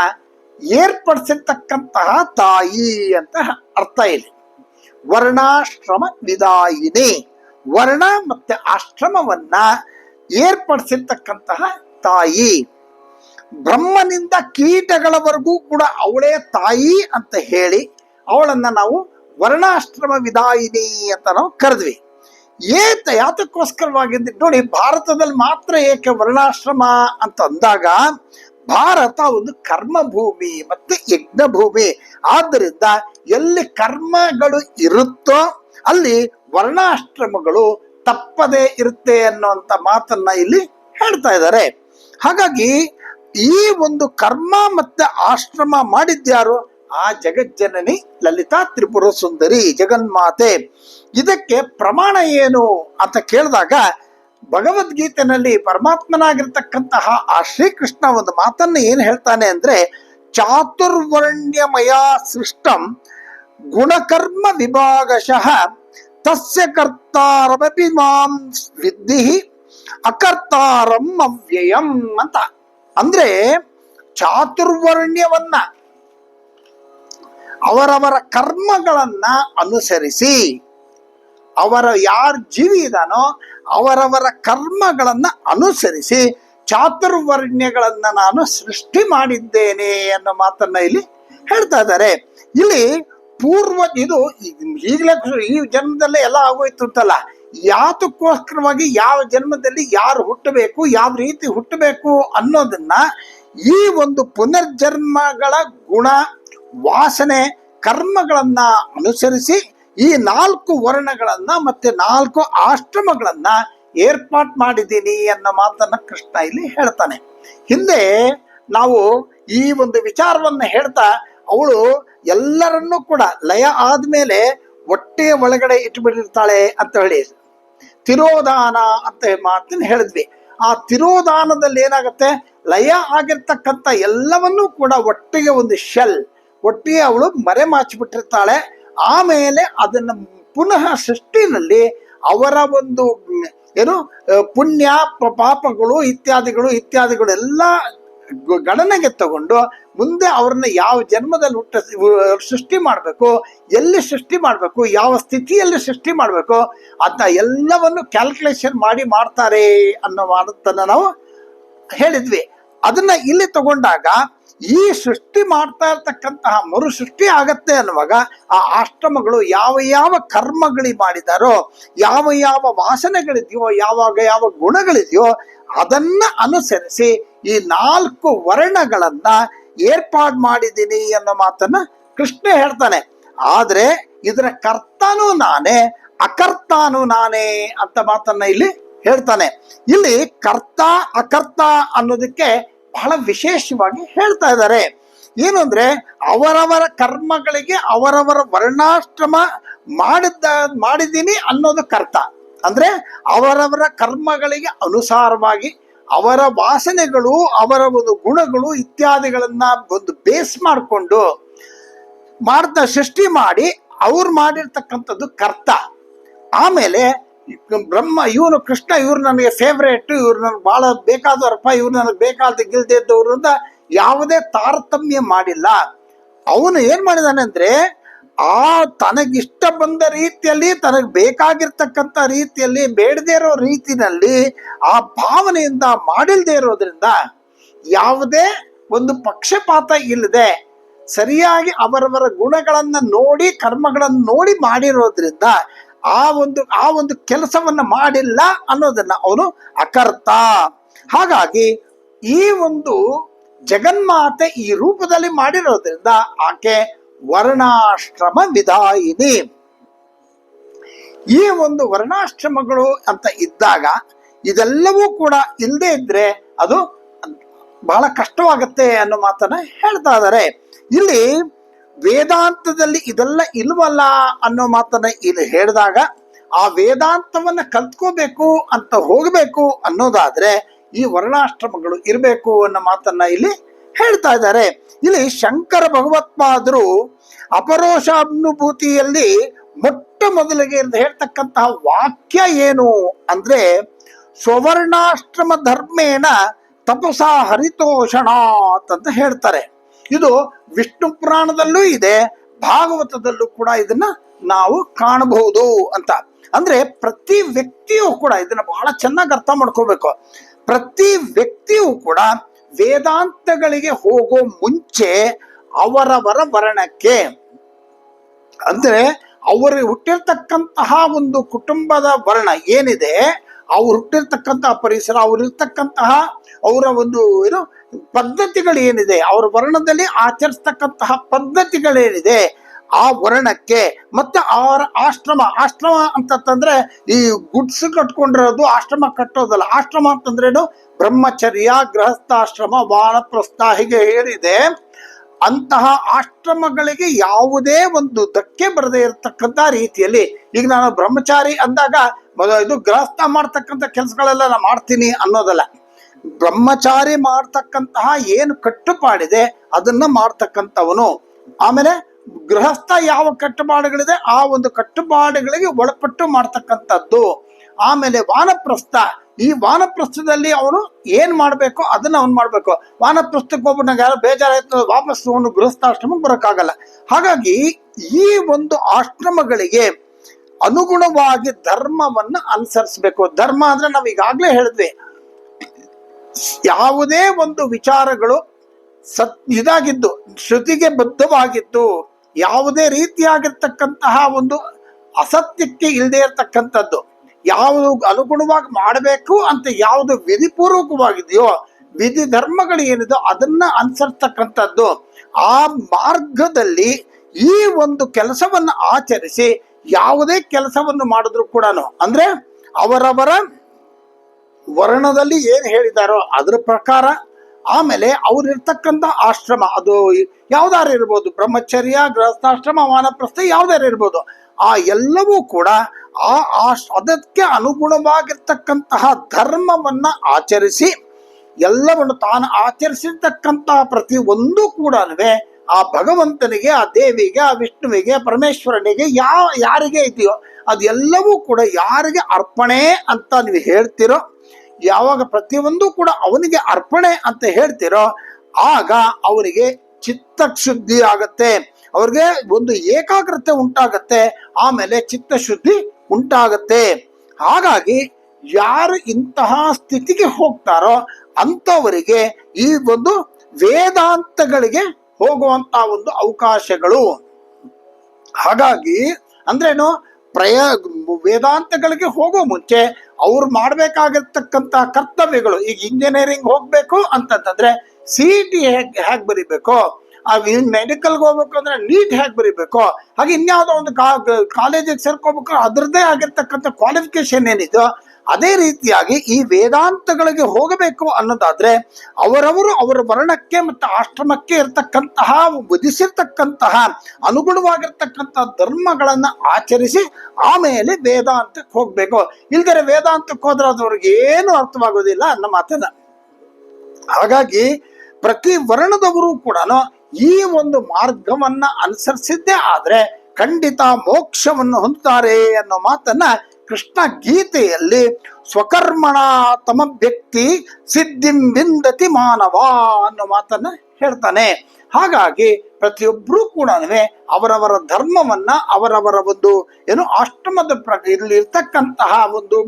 ಏರ್ಪಡಿಸಿರ್ತಕ್ಕಂತಹ ತಾಯಿ ಅಂತ ಅರ್ಥ ಇಲ್ಲಿ ವರ್ಣಾಶ್ರಮ ವಿದಾಯಿನಿ. ವರ್ಣ ಮತ್ತೆ ಆಶ್ರಮವನ್ನ ಏರ್ಪಡಿಸಿರ್ತಕ್ಕಂತಹ ತಾಯಿ. ಬ್ರಹ್ಮನಿಂದ ಕೀಟಗಳವರೆಗೂ ಕೂಡ ಅವಳೇ ತಾಯಿ ಅಂತ ಹೇಳಿ ಅವಳನ್ನ ನಾವು ವರ್ಣಾಶ್ರಮ ವಿದಾಯಿನಿ ಅಂತ ನಾವು ಕರೆದ್ವಿ. ಏತ ಯಾತಕ್ಕೋಸ್ಕರವಾಗಿ ನೋಡಿ ಭಾರತದಲ್ಲಿ ಮಾತ್ರ ಏಕೆ ವರ್ಣಾಶ್ರಮ ಅಂತ ಅಂದಾಗ ಭಾರತ ಒಂದು ಕರ್ಮ ಭೂಮಿ ಮತ್ತು ಯಜ್ಞ ಭೂಮಿ ಆದ್ದರಿಂದ ಎಲ್ಲಿ ಕರ್ಮಗಳು ಇರುತ್ತೋ ಅಲ್ಲಿ ವರ್ಣಾಶ್ರಮಗಳು ತಪ್ಪದೇ ಇರುತ್ತೆ ಅನ್ನುವಂತ ಮಾತನ್ನ ಇಲ್ಲಿ ಹೇಳ್ತಾ ಇದ್ದಾರೆ. ಹಾಗಾಗಿ ಈ ಒಂದು ಕರ್ಮ ಮತ್ತೆ ಆಶ್ರಮ ಮಾಡಿದ್ಯಾರು ಆ ಜಗಜ್ಜನನಿ ಲಲಿತಾ ತ್ರಿಪುರ ಸುಂದರಿ ಜಗನ್ಮಾತೆ. ಇದಕ್ಕೆ ಪ್ರಮಾಣ ಏನು ಅಂತ ಕೇಳಿದಾಗ ಭಗವದ್ಗೀತೆನಲ್ಲಿ ಪರಮಾತ್ಮನಾಗಿರ್ತಕ್ಕಂತಹ ಆ ಶ್ರೀಕೃಷ್ಣ ಒಂದು ಮಾತನ್ನ ಏನು ಹೇಳ್ತಾನೆ ಅಂದ್ರೆ ಚಾತುರ್ವರ್ಣ್ಯಮಯ ಸೃಷ್ಟಂ ಗುಣಕರ್ಮ ವಿಭಾಗಶಃ ತಸ್ಯ ಕರ್ತಾರಮಿ ಮಾಂ ವಿದ್ಧಿ ಅಕರ್ತಾರಂ ಅವ್ಯಯಂ ಅಂತ. ಅಂದ್ರೆ ಚಾತುರ್ವರ್ಣ್ಯವನ್ನ ಅವರವರ ಕರ್ಮಗಳನ್ನ ಅನುಸರಿಸಿ ಅವರ ಯಾರು ಜೀವಿ ಇದಾನೋ ಅವರವರ ಕರ್ಮಗಳನ್ನ ಅನುಸರಿಸಿ ಚಾತುರ್ವರ್ಣ್ಯಗಳನ್ನ ನಾನು ಸೃಷ್ಟಿ ಮಾಡಿದ್ದೇನೆ ಅನ್ನೋ ಮಾತನ್ನ ಇಲ್ಲಿ ಹೇಳ್ತಾ ಇದ್ದಾರೆ. ಇಲ್ಲಿ ಪೂರ್ವ ಇದು ಈಗಲೇ ಈ ಜನ್ಮದಲ್ಲೇ ಎಲ್ಲ ಆಗೋಯ್ತು ಅಂತಲ್ಲ. ಯಾತಕ್ಕೋಸ್ಕರವಾಗಿ ಯಾವ ಜನ್ಮದಲ್ಲಿ ಯಾರು ಹುಟ್ಟಬೇಕು, ಯಾವ ರೀತಿ ಹುಟ್ಟಬೇಕು ಅನ್ನೋದನ್ನ ಈ ಒಂದು ಪುನರ್ಜನ್ಮಗಳ ಗುಣ, ವಾಸನೆ, ಕರ್ಮಗಳನ್ನ ಅನುಸರಿಸಿ ಈ ನಾಲ್ಕು ವರ್ಣಗಳನ್ನ ಮತ್ತೆ ನಾಲ್ಕು ಆಶ್ರಮಗಳನ್ನ ಏರ್ಪಾಟ್ ಮಾಡಿದ್ದೀನಿ ಅನ್ನೋ ಮಾತನ್ನ ಕೃಷ್ಣ ಇಲ್ಲಿ ಹೇಳ್ತಾನೆ. ಹಿಂದೆ ನಾವು ಈ ಒಂದು ವಿಚಾರವನ್ನ ಹೇಳ್ತಾ ಅವಳು ಎಲ್ಲರನ್ನೂ ಕೂಡ ಲಯ ಆದ್ಮೇಲೆ ಹೊಟ್ಟೆಯ ಒಳಗಡೆ ಇಟ್ಬಿಟ್ಟಿರ್ತಾಳೆ ಅಂತ ಹೇಳಿ ತಿರೋದಾನ ಅಂತ ಮಾತನ್ನು ಹೇಳಿದ್ವಿ. ಆ ತಿರೋದಾನದಲ್ಲಿ ಏನಾಗುತ್ತೆ? ಲಯ ಆಗಿರ್ತಕ್ಕಂಥ ಎಲ್ಲವನ್ನೂ ಕೂಡ ಒಟ್ಟಿಗೆ ಒಂದು ಶೆಲ್ ಒಟ್ಟಿಗೆ ಅವಳು ಮರೆ ಮಾಚಿಬಿಟ್ಟಿರ್ತಾಳೆ. ಆಮೇಲೆ ಅದನ್ನ ಪುನಃ ಸೃಷ್ಟಿನಲ್ಲಿ ಅವರ ಒಂದು, ಏನು, ಪುಣ್ಯ, ಪಾಪಗಳು ಇತ್ಯಾದಿಗಳು ಇತ್ಯಾದಿಗಳು ಎಲ್ಲ ಗಣನೆಗೆ ತಗೊಂಡು ಮುಂದೆ ಅವ್ರನ್ನ ಯಾವ ಜನ್ಮದಲ್ಲಿ ಹುಟ್ಟ ಸೃಷ್ಟಿ ಮಾಡಬೇಕು, ಎಲ್ಲಿ ಸೃಷ್ಟಿ ಮಾಡಬೇಕು, ಯಾವ ಸ್ಥಿತಿಯಲ್ಲಿ ಸೃಷ್ಟಿ ಮಾಡಬೇಕು ಅದನ್ನ ಎಲ್ಲವನ್ನು ಕ್ಯಾಲ್ಕುಲೇಷನ್ ಮಾಡಿ ಮಾಡ್ತಾರೆ ಅನ್ನೋ ಮಾತನ್ನ ನಾವು ಹೇಳಿದ್ವಿ. ಅದನ್ನ ಇಲ್ಲಿ ತಗೊಂಡಾಗ ಈ ಸೃಷ್ಟಿ ಮಾಡ್ತಾ ಇರ್ತಕ್ಕಂತಹ ಮರು ಸೃಷ್ಟಿ ಆಗತ್ತೆ ಅನ್ನುವಾಗ ಆ ಆಶ್ರಮಗಳು ಯಾವ ಯಾವ ಕರ್ಮಗಳಿ ಮಾಡಿದಾರೋ, ಯಾವ ಯಾವ ವಾಸನೆಗಳಿದೆಯೋ, ಯಾವಾಗ ಯಾವ ಗುಣಗಳಿದೆಯೋ ಅದನ್ನ ಅನುಸರಿಸಿ ಈ ನಾಲ್ಕು ವರ್ಣಗಳನ್ನ ಏರ್ಪಾಡು ಮಾಡಿದ್ದೀನಿ ಅನ್ನೋ ಮಾತನ್ನ ಕೃಷ್ಣ ಹೇಳ್ತಾನೆ. ಆದ್ರೆ ಇದರ ಕರ್ತಾನು ನಾನೇ, ಅಕರ್ತಾನು ನಾನೇ ಅಂತ ಮಾತನ್ನ ಇಲ್ಲಿ ಹೇಳ್ತಾನೆ. ಇಲ್ಲಿ ಕರ್ತ, ಅಕರ್ತ ಅನ್ನೋದಕ್ಕೆ ಬಹಳ ವಿಶೇಷವಾಗಿ ಹೇಳ್ತಾ ಇದ್ದಾರೆ. ಏನು ಅಂದ್ರೆ ಅವರವರ ಕರ್ಮಗಳಿಗೆ ಅವರವರ ವರ್ಣಾಶ್ರಮ ಮಾಡಿದ್ದ, ಮಾಡಿದ್ದೀನಿ ಅನ್ನೋದು ಕರ್ತ. ಅಂದ್ರೆ ಅವರವರ ಕರ್ಮಗಳಿಗೆ ಅನುಸಾರವಾಗಿ ಅವರ ವಾಸನೆಗಳು, ಅವರ ಒಂದು ಗುಣಗಳು ಇತ್ಯಾದಿಗಳನ್ನ ಒಂದು ಬೇಸ್ ಮಾಡಿಕೊಂಡು ಮಾಡ್ತಾ ಸೃಷ್ಟಿ ಮಾಡಿ ಅವ್ರು ಮಾಡಿರ್ತಕ್ಕಂಥದ್ದು ಕರ್ತ. ಆಮೇಲೆ ಬ್ರಹ್ಮ ಇವನು ಕೃಷ್ಣ, ಇವ್ರು ನನಗೆ ಫೇವ್ರೇಟ್ ಇವ್ರು ನನಗೆ ಬಹಳ ಬೇಕಾದವರಪ್ಪ, ಇವ್ರು ನನಗೆ ಬೇಕಾದ ಇದ್ದವ್ರು ಅಂತ ಯಾವುದೇ ತಾರತಮ್ಯ ಮಾಡಿಲ್ಲ. ಅವನು ಏನ್ ಮಾಡಿದಾನೆ ಅಂದ್ರೆ ಆ ತನಗಿಷ್ಟ ಬಂದ ರೀತಿಯಲ್ಲಿ ತನಗೆ ಬೇಕಾಗಿರ್ತಕ್ಕಂಥ ರೀತಿಯಲ್ಲಿ ಬೇಡದೇ ಇರೋ ರೀತಿನಲ್ಲಿ ಆ ಭಾವನೆಯಿಂದ ಮಾಡಿಲ್ದೇ ಇರೋದ್ರಿಂದ ಯಾವುದೇ ಒಂದು ಪಕ್ಷಪಾತ ಇಲ್ಲದೆ ಸರಿಯಾಗಿ ಅವರವರ ಗುಣಗಳನ್ನು ನೋಡಿ, ಕರ್ಮಗಳನ್ನು ನೋಡಿ ಮಾಡಿರೋದ್ರಿಂದ ಆ ಒಂದು ಆ ಒಂದು ಕೆಲಸವನ್ನು ಮಾಡಿಲ್ಲ ಅನ್ನೋದನ್ನ ಅವನು ಅಕರ್ತ. ಹಾಗಾಗಿ ಈ ಒಂದು ಜಗನ್ಮಾತೆ ಈ ರೂಪದಲ್ಲಿ ಮಾಡಿರೋದ್ರಿಂದ ಆಕೆ ವರ್ಣಾಶ್ರಮ ವಿಧಾಯಿನಿ ಈ ಒಂದು ವರ್ಣಾಶ್ರಮಗಳು ಅಂತ ಇದ್ದಾಗ ಇದೆಲ್ಲವೂ ಕೂಡ ಇಲ್ಲದೆ ಇದ್ರೆ ಅದು ಬಹಳ ಕಷ್ಟವಾಗುತ್ತೆ ಅನ್ನೋ ಮಾತನ್ನ ಹೇಳ್ತಾ ಇದ್ದಾರೆ ಇಲ್ಲಿ ವೇದಾಂತದಲ್ಲಿ ಇದೆಲ್ಲ ಇಲ್ವಲ್ಲ ಅನ್ನೋ ಮಾತನ್ನ ಇಲ್ಲಿ ಹೇಳಿದಾಗ ಆ ವೇದಾಂತವನ್ನ ಕಲ್ತ್ಕೋಬೇಕು ಅಂತ ಹೋಗಬೇಕು ಅನ್ನೋದಾದ್ರೆ ಈ ವರ್ಣಾಶ್ರಮಗಳು ಇರಬೇಕು ಅನ್ನೋ ಮಾತನ್ನ ಇಲ್ಲಿ ಹೇಳ್ತಾ ಇದ್ದಾರೆ. ಇಲ್ಲಿ ಶಂಕರ ಭಗವತ್ಪಾದರು ಅಪರೋಷಾನುಭೂತಿಯಲ್ಲಿ ಮೊಟ್ಟ ಮೊದಲಿಗೆ ಅಂತ ಹೇಳ್ತಕ್ಕಂತಹ ವಾಕ್ಯ ಏನು ಅಂದ್ರೆ, ಸ್ವವರ್ಣಾಶ್ರಮ ಧರ್ಮೇಣ ತಪಸ ಹರಿತೋಷಣಾತ್ ಅಂತ ಹೇಳ್ತಾರೆ. ಇದು ವಿಷ್ಣು ಪುರಾಣದಲ್ಲೂ ಇದೆ, ಭಾಗವತದಲ್ಲೂ ಕೂಡ ಇದನ್ನ ನಾವು ಕಾಣಬಹುದು ಅಂತ. ಅಂದ್ರೆ ಪ್ರತಿ ವ್ಯಕ್ತಿಯೂ ಕೂಡ ಇದನ್ನ ಬಹಳ ಚೆನ್ನಾಗಿ ಅರ್ಥ ಮಾಡ್ಕೋಬೇಕು. ಪ್ರತಿ ವ್ಯಕ್ತಿಯೂ ಕೂಡ ವೇದಾಂತಗಳಿಗೆ ಹೋಗೋ ಮುಂಚೆ ಅವರವರ ವರ್ಣಕ್ಕೆ. ಅಂದ್ರೆ ಅವರು ಹುಟ್ಟಿರ್ತಕ್ಕಂತಹ ಒಂದು ಕುಟುಂಬದ ವರ್ಣ ಏನಿದೆ, ಅವ್ರು ಹುಟ್ಟಿರ್ತಕ್ಕಂತಹ ಪರಿಸರ ಅವರಿರ್ತಕ್ಕಂತಹ ಅವರ ಒಂದು ಏನು ಪದ್ಧತಿಗಳು ಏನಿದೆ ಅವ್ರ ವರ್ಣದಲ್ಲಿ ಆಚರಿಸ್ತಕ್ಕಂತಹ ಪದ್ಧತಿಗಳೇನಿದೆ ಆ ವರ್ಣಕ್ಕೆ ಮತ್ತೆ ಅವರ ಆಶ್ರಮ ಆಶ್ರಮ ಅಂತಂದ್ರೆ ಈ ಗುಡ್ಸ್ ಕಟ್ಕೊಂಡಿರೋದು ಆಶ್ರಮ ಕಟ್ಟೋದಲ್ಲ. ಆಶ್ರಮ ಅಂತಂದ್ರೇನು? ಬ್ರಹ್ಮಚರ್ಯ, ಗೃಹಸ್ಥಾಶ್ರಮ, ವಾನಪ್ರಸ್ಥ ಹೀಗೆ ಹೇಳಿದೆ. ಅಂತಹ ಆಶ್ರಮಗಳಿಗೆ ಯಾವುದೇ ಒಂದು ಧಕ್ಕೆ ಬರದೇ ಇರತಕ್ಕಂತ ರೀತಿಯಲ್ಲಿ ಈಗ ನಾನು ಬ್ರಹ್ಮಚಾರಿ ಅಂದಾಗ ಇದು ಗೃಹಸ್ಥ ಮಾಡ್ತಕ್ಕಂಥ ಕೆಲಸಗಳೆಲ್ಲ ನಾನು ಮಾಡ್ತೀನಿ ಅನ್ನೋದಲ್ಲ. ಬ್ರಹ್ಮಚಾರಿ ಮಾಡ್ತಕ್ಕಂತಹ ಏನು ಕಟ್ಟುಪಾಡಿದೆ ಅದನ್ನ ಮಾಡ್ತಕ್ಕಂಥವನು. ಆಮೇಲೆ ಗೃಹಸ್ಥ ಯಾವ ಕಟ್ಟುಪಾಡುಗಳಿದೆ ಆ ಒಂದು ಕಟ್ಟುಪಾಡುಗಳಿಗೆ ಒಳಪಟ್ಟು ಮಾಡ್ತಕ್ಕಂಥದ್ದು. ಆಮೇಲೆ ವಾನಪ್ರಸ್ಥ, ಈ ವಾನಪ್ರಸ್ಥದಲ್ಲಿ ಅವನು ಏನ್ ಮಾಡ್ಬೇಕು? ಅದನ್ನ ಅವನು ಮಾಡ್ಬೇಕು. ವಾನಪ್ರಸ್ಥಕ್ಕೆ ಒಬ್ಬ ನಂಗೆ ಯಾರು ಬೇಜಾರಾಯ್ತು ವಾಪಸ್ ಅವನು ಗೃಹಸ್ಥಾಶ್ರಮಕ್ಕೆ ಬರೋಕ್ಕಾಗಲ್ಲ. ಹಾಗಾಗಿ ಈ ಒಂದು ಆಶ್ರಮಗಳಿಗೆ ಅನುಗುಣವಾಗಿ ಧರ್ಮವನ್ನ ಅನುಸರಿಸಬೇಕು. ಧರ್ಮ ಅಂದ್ರೆ ನಾವು ಈಗಾಗಲೇ ಹೇಳಿದ್ವಿ. ಯಾವುದೇ ಒಂದು ವಿಚಾರಗಳು ಸತ್ ಇದಾಗಿದ್ದು, ಶ್ರುತಿಗೆ ಬದ್ಧವಾಗಿದ್ದು ಯಾವುದೇ ರೀತಿಯಾಗಿರ್ತಕ್ಕಂತಹ ಒಂದು ಅಸತ್ಯಕ್ಕೆ ಇಲ್ಲದೆ ಇರತಕ್ಕಂಥದ್ದು, ಯಾವುದು ಅನುಗುಣವಾಗಿ ಮಾಡಬೇಕು ಅಂತ ಯಾವುದು ವಿಧಿಪೂರ್ವಕವಾಗಿದೆಯೋ, ವಿಧಿ ಧರ್ಮಗಳು ಏನಿದೋ ಅದನ್ನ ಅನುಸರಿಸ್ತಕ್ಕಂಥದ್ದು, ಆ ಮಾರ್ಗದಲ್ಲಿ ಈ ಒಂದು ಕೆಲಸವನ್ನು ಆಚರಿಸಿ ಯಾವುದೇ ಕೆಲಸವನ್ನು ಮಾಡಿದ್ರು ಕೂಡ ಅಂದ್ರೆ ಅವರವರ ವರ್ಣದಲ್ಲಿ ಏನು ಹೇಳಿದಾರೋ ಅದ್ರ ಪ್ರಕಾರ ಆಮೇಲೆ ಅವ್ರು ಇರ್ತಕ್ಕಂಥ ಆಶ್ರಮ, ಅದು ಯಾವ್ದಾರು ಇರ್ಬೋದು, ಬ್ರಹ್ಮಚರ್ಯ, ಗೃಹಸ್ಥಾಶ್ರಮ, ವಾನಪ್ರಸ್ಥ ಯಾವ್ದಾರು ಇರ್ಬೋದು, ಆ ಎಲ್ಲವೂ ಕೂಡ ಆ ಅದಕ್ಕೆ ಅನುಗುಣವಾಗಿರ್ತಕ್ಕಂತಹ ಧರ್ಮವನ್ನ ಆಚರಿಸಿ, ಎಲ್ಲವನ್ನು ತಾನು ಆಚರಿಸಿರ್ತಕ್ಕಂತಹ ಪ್ರತಿ ಒಂದು ಕೂಡ ಆ ಭಗವಂತನಿಗೆ, ಆ ದೇವಿಗೆ, ಆ ವಿಷ್ಣುವಿಗೆ ಪರಮೇಶ್ವರನಿಗೆ ಯಾವ ಯಾರಿಗೆ ಇದೆಯೋ ಅದೆಲ್ಲವೂ ಕೂಡ ಯಾರಿಗೆ ಅರ್ಪಣೆ ಅಂತ ನೀವು ಹೇಳ್ತಿರೋ ಯಾವಾಗ ಪ್ರತಿಯೊಂದು ಕೂಡ ಅವನಿಗೆ ಅರ್ಪಣೆ ಅಂತ ಹೇಳ್ತಿರೋ, ಆಗ ಅವರಿಗೆ ಚಿತ್ತ ಶುದ್ಧಿ ಆಗತ್ತೆ. ಅವ್ರಿಗೆ ಒಂದು ಏಕಾಗ್ರತೆ ಉಂಟಾಗತ್ತೆ, ಆಮೇಲೆ ಚಿತ್ತ ಶುದ್ಧಿ ಉಂಟಾಗತ್ತೆ. ಹಾಗಾಗಿ ಯಾರು ಇಂತಹ ಸ್ಥಿತಿಗೆ ಹೋಗ್ತಾರೋ ಅಂಥವರಿಗೆ ಈ ಒಂದು ವೇದಾಂತಗಳಿಗೆ ಹೋಗುವಂತ ಒಂದು ಅವಕಾಶಗಳು. ಹಾಗಾಗಿ ಅಂದ್ರೇನು, ಪ್ರಯ, ವೇದಾಂತಗಳಿಗೆ ಹೋಗೋ ಮುಂಚೆ ಅವ್ರು ಮಾಡಬೇಕಾಗಿರ್ತಕ್ಕಂಥ ಕರ್ತವ್ಯಗಳು, ಈಗ ಇಂಜಿನಿಯರಿಂಗ್ ಹೋಗಬೇಕು ಅಂತಂತಂದ್ರೆ ಸಿ ಇ ಟಿ ಹೇಗೆ ಹೇಗೆ ಬರಿಬೇಕು? ಮೆಡಿಕಲ್ಗೆ ಹೋಗ್ಬೇಕು ಅಂದ್ರೆ ನೀಟ್ ಹೇಗೆ ಬರಿಬೇಕು? ಹಾಗೆ ಇನ್ಯಾವುದೋ ಒಂದು ಕಾಲೇಜಿಗೆ ಸೇರ್ಕೋಬೇಕು ಅದರದ್ದೇ ಆಗಿರ್ತಕ್ಕಂಥ ಕ್ವಾಲಿಫಿಕೇಶನ್ ಏನಿದೆಯೋ ಅದೇ ರೀತಿಯಾಗಿ ಈ ವೇದಾಂತಗಳಿಗೆ ಹೋಗಬೇಕು ಅನ್ನೋದಾದ್ರೆ ಅವರವರು ಅವರ ವರ್ಣಕ್ಕೆ ಮತ್ತು ಆಶ್ರಮಕ್ಕೆ ಇರತಕ್ಕಂತಹ, ವಿಧಿಸಿರ್ತಕ್ಕಂತಹ, ಅನುಗುಣವಾಗಿರ್ತಕ್ಕಂತಹ ಧರ್ಮಗಳನ್ನು ಆಚರಿಸಿ ಆಮೇಲೆ ವೇದಾಂತಕ್ಕೆ ಹೋಗ್ಬೇಕು. ಇಲ್ದರೆ ವೇದಾಂತಕ್ಕೆ ಹೋದ್ರೆ ಅದು ಅವ್ರಿಗೆ ಏನು ಅರ್ಥವಾಗೋದಿಲ್ಲ ಅನ್ನೋ ಮಾತನ್ನ. ಹಾಗಾಗಿ ಪ್ರತಿ ವರ್ಣದವರು ಕೂಡ ಈ ಒಂದು ಮಾರ್ಗವನ್ನ ಅನುಸರಿಸಿದ್ದೇ ಆದ್ರೆ ಖಂಡಿತ ಮೋಕ್ಷವನ್ನು ಹೊಂದುತ್ತಾರೆ ಅನ್ನೋ ಮಾತನ್ನ ಕೃಷ್ಣ ಗೀತೆಯಲ್ಲಿ ಸ್ವಕರ್ಮಣ ತಮ ವ್ಯಕ್ತಿ ಸಿದ್ಧಿಂ ವಿಂದತಿ ಮಾನವ ಅನ್ನೋ ಮಾತನ್ನ ಹೇಳ್ತಾನೆ. ಹಾಗಾಗಿ ಪ್ರತಿಯೊಬ್ಬರೂ ಕೂಡ ಅವರವರ ಧರ್ಮವನ್ನ ಅವರವರ ಒಂದು ಏನು ಆಶ್ರಮದ ಪ್ರ, ಇಲ್ಲಿ ಇರ್ತಕ್ಕಂತಹ ಒಂದು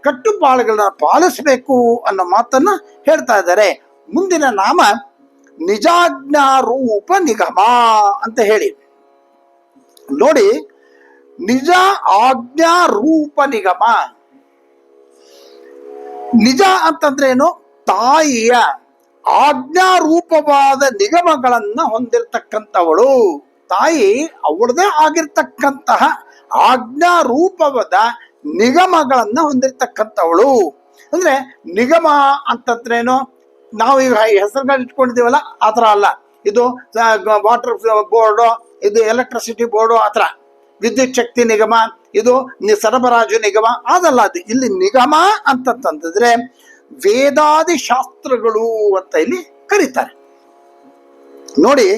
ಕಟ್ಟುಪಾಡುಗಳನ್ನ ಪಾಲಿಸಬೇಕು ಅನ್ನೋ ಮಾತನ್ನ ಹೇಳ್ತಾ ಇದ್ದಾರೆ. ಮುಂದಿನ ನಾಮ ನಿಜಾಜ್ಞಾರೂಪ ನಿಗಮ ಅಂತ ಹೇಳಿ. ನೋಡಿ ನಿಜ ಆಜ್ಞಾ ರೂಪ ನಿಗಮ. ನಿಜ ಅಂತಂದ್ರೇನು? ತಾಯಿಯ ಆಜ್ಞಾ ರೂಪವಾದ ನಿಗಮಗಳನ್ನ ಹೊಂದಿರತಕ್ಕಂಥವಳು. ತಾಯಿ ಅವಳದೇ ಆಗಿರ್ತಕ್ಕಂತಹ ಆಜ್ಞಾ ರೂಪವಾದ ನಿಗಮಗಳನ್ನ ಹೊಂದಿರತಕ್ಕಂಥವಳು. ಅಂದ್ರೆ ನಿಗಮ ಅಂತಂದ್ರೇನು? ನಾವು ಈಗ ಹೆಸರುಗಳು ಇಟ್ಕೊಂಡಿದ್ದೀವಲ್ಲ, ಆ ಥರ ಅಲ್ಲ. ಇದು ವಾಟರ್ ಬೋರ್ಡು, ಇದು ಎಲೆಕ್ಟ್ರಿಸಿಟಿ ಬೋರ್ಡು, ಆ ಥರ. ವಿದ್ಯುತ್ ಶಕ್ತಿ ನಿಗಮ, ಇದು ಸರಬರಾಜು ನಿಗಮ, ಅದಲ್ಲ ಅದು ಇಲ್ಲಿ ನಿಗಮ ಅಂತಂತಂದ್ರೆ ವೇದಾದಿ ಶಾಸ್ತ್ರಗಳು ಅಂತ ಇಲ್ಲಿ ಕರೀತಾರೆ. ನೋಡಿ,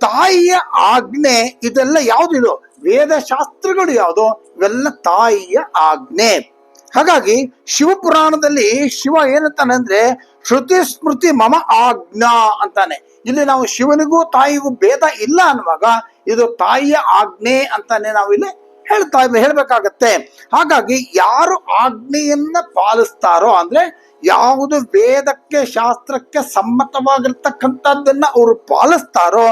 ತಾಯಿಯ ಆಜ್ಞೆ ಇದೆಲ್ಲ ಯಾವ್ದಿದು ವೇದ ಶಾಸ್ತ್ರಗಳು ಯಾವುದು? ಇವೆಲ್ಲ ತಾಯಿಯ ಆಜ್ಞೆ. ಹಾಗಾಗಿ ಶಿವಪುರಾಣದಲ್ಲಿ ಶಿವ ಏನಂತಾನೆ ಅಂದ್ರೆ ಶ್ರುತಿ ಸ್ಮೃತಿ ಮಮ ಆಜ್ಞಾ ಅಂತಾನೆ. ಇಲ್ಲಿ ನಾವು ಶಿವನಿಗೂ ತಾಯಿಗೂ ಭೇದ ಇಲ್ಲ ಅನ್ನುವಾಗ ಇದು ತಾಯಿಯ ಆಜ್ಞೆ ಅಂತಾನೆ ನಾವು ಇಲ್ಲಿ ಹೇಳ್ತಾ ಹೇಳ್ಬೇಕಾಗತ್ತೆ. ಹಾಗಾಗಿ ಯಾರು ಆಜ್ಞೆಯನ್ನ ಪಾಲಿಸ್ತಾರೋ ಅಂದ್ರೆ ಯಾವುದು ವೇದಕ್ಕೆ, ಶಾಸ್ತ್ರಕ್ಕೆ ಸಮ್ಮತವಾಗಿರ್ತಕ್ಕಂಥದ್ದನ್ನ ಅವರು ಪಾಲಿಸ್ತಾರೋ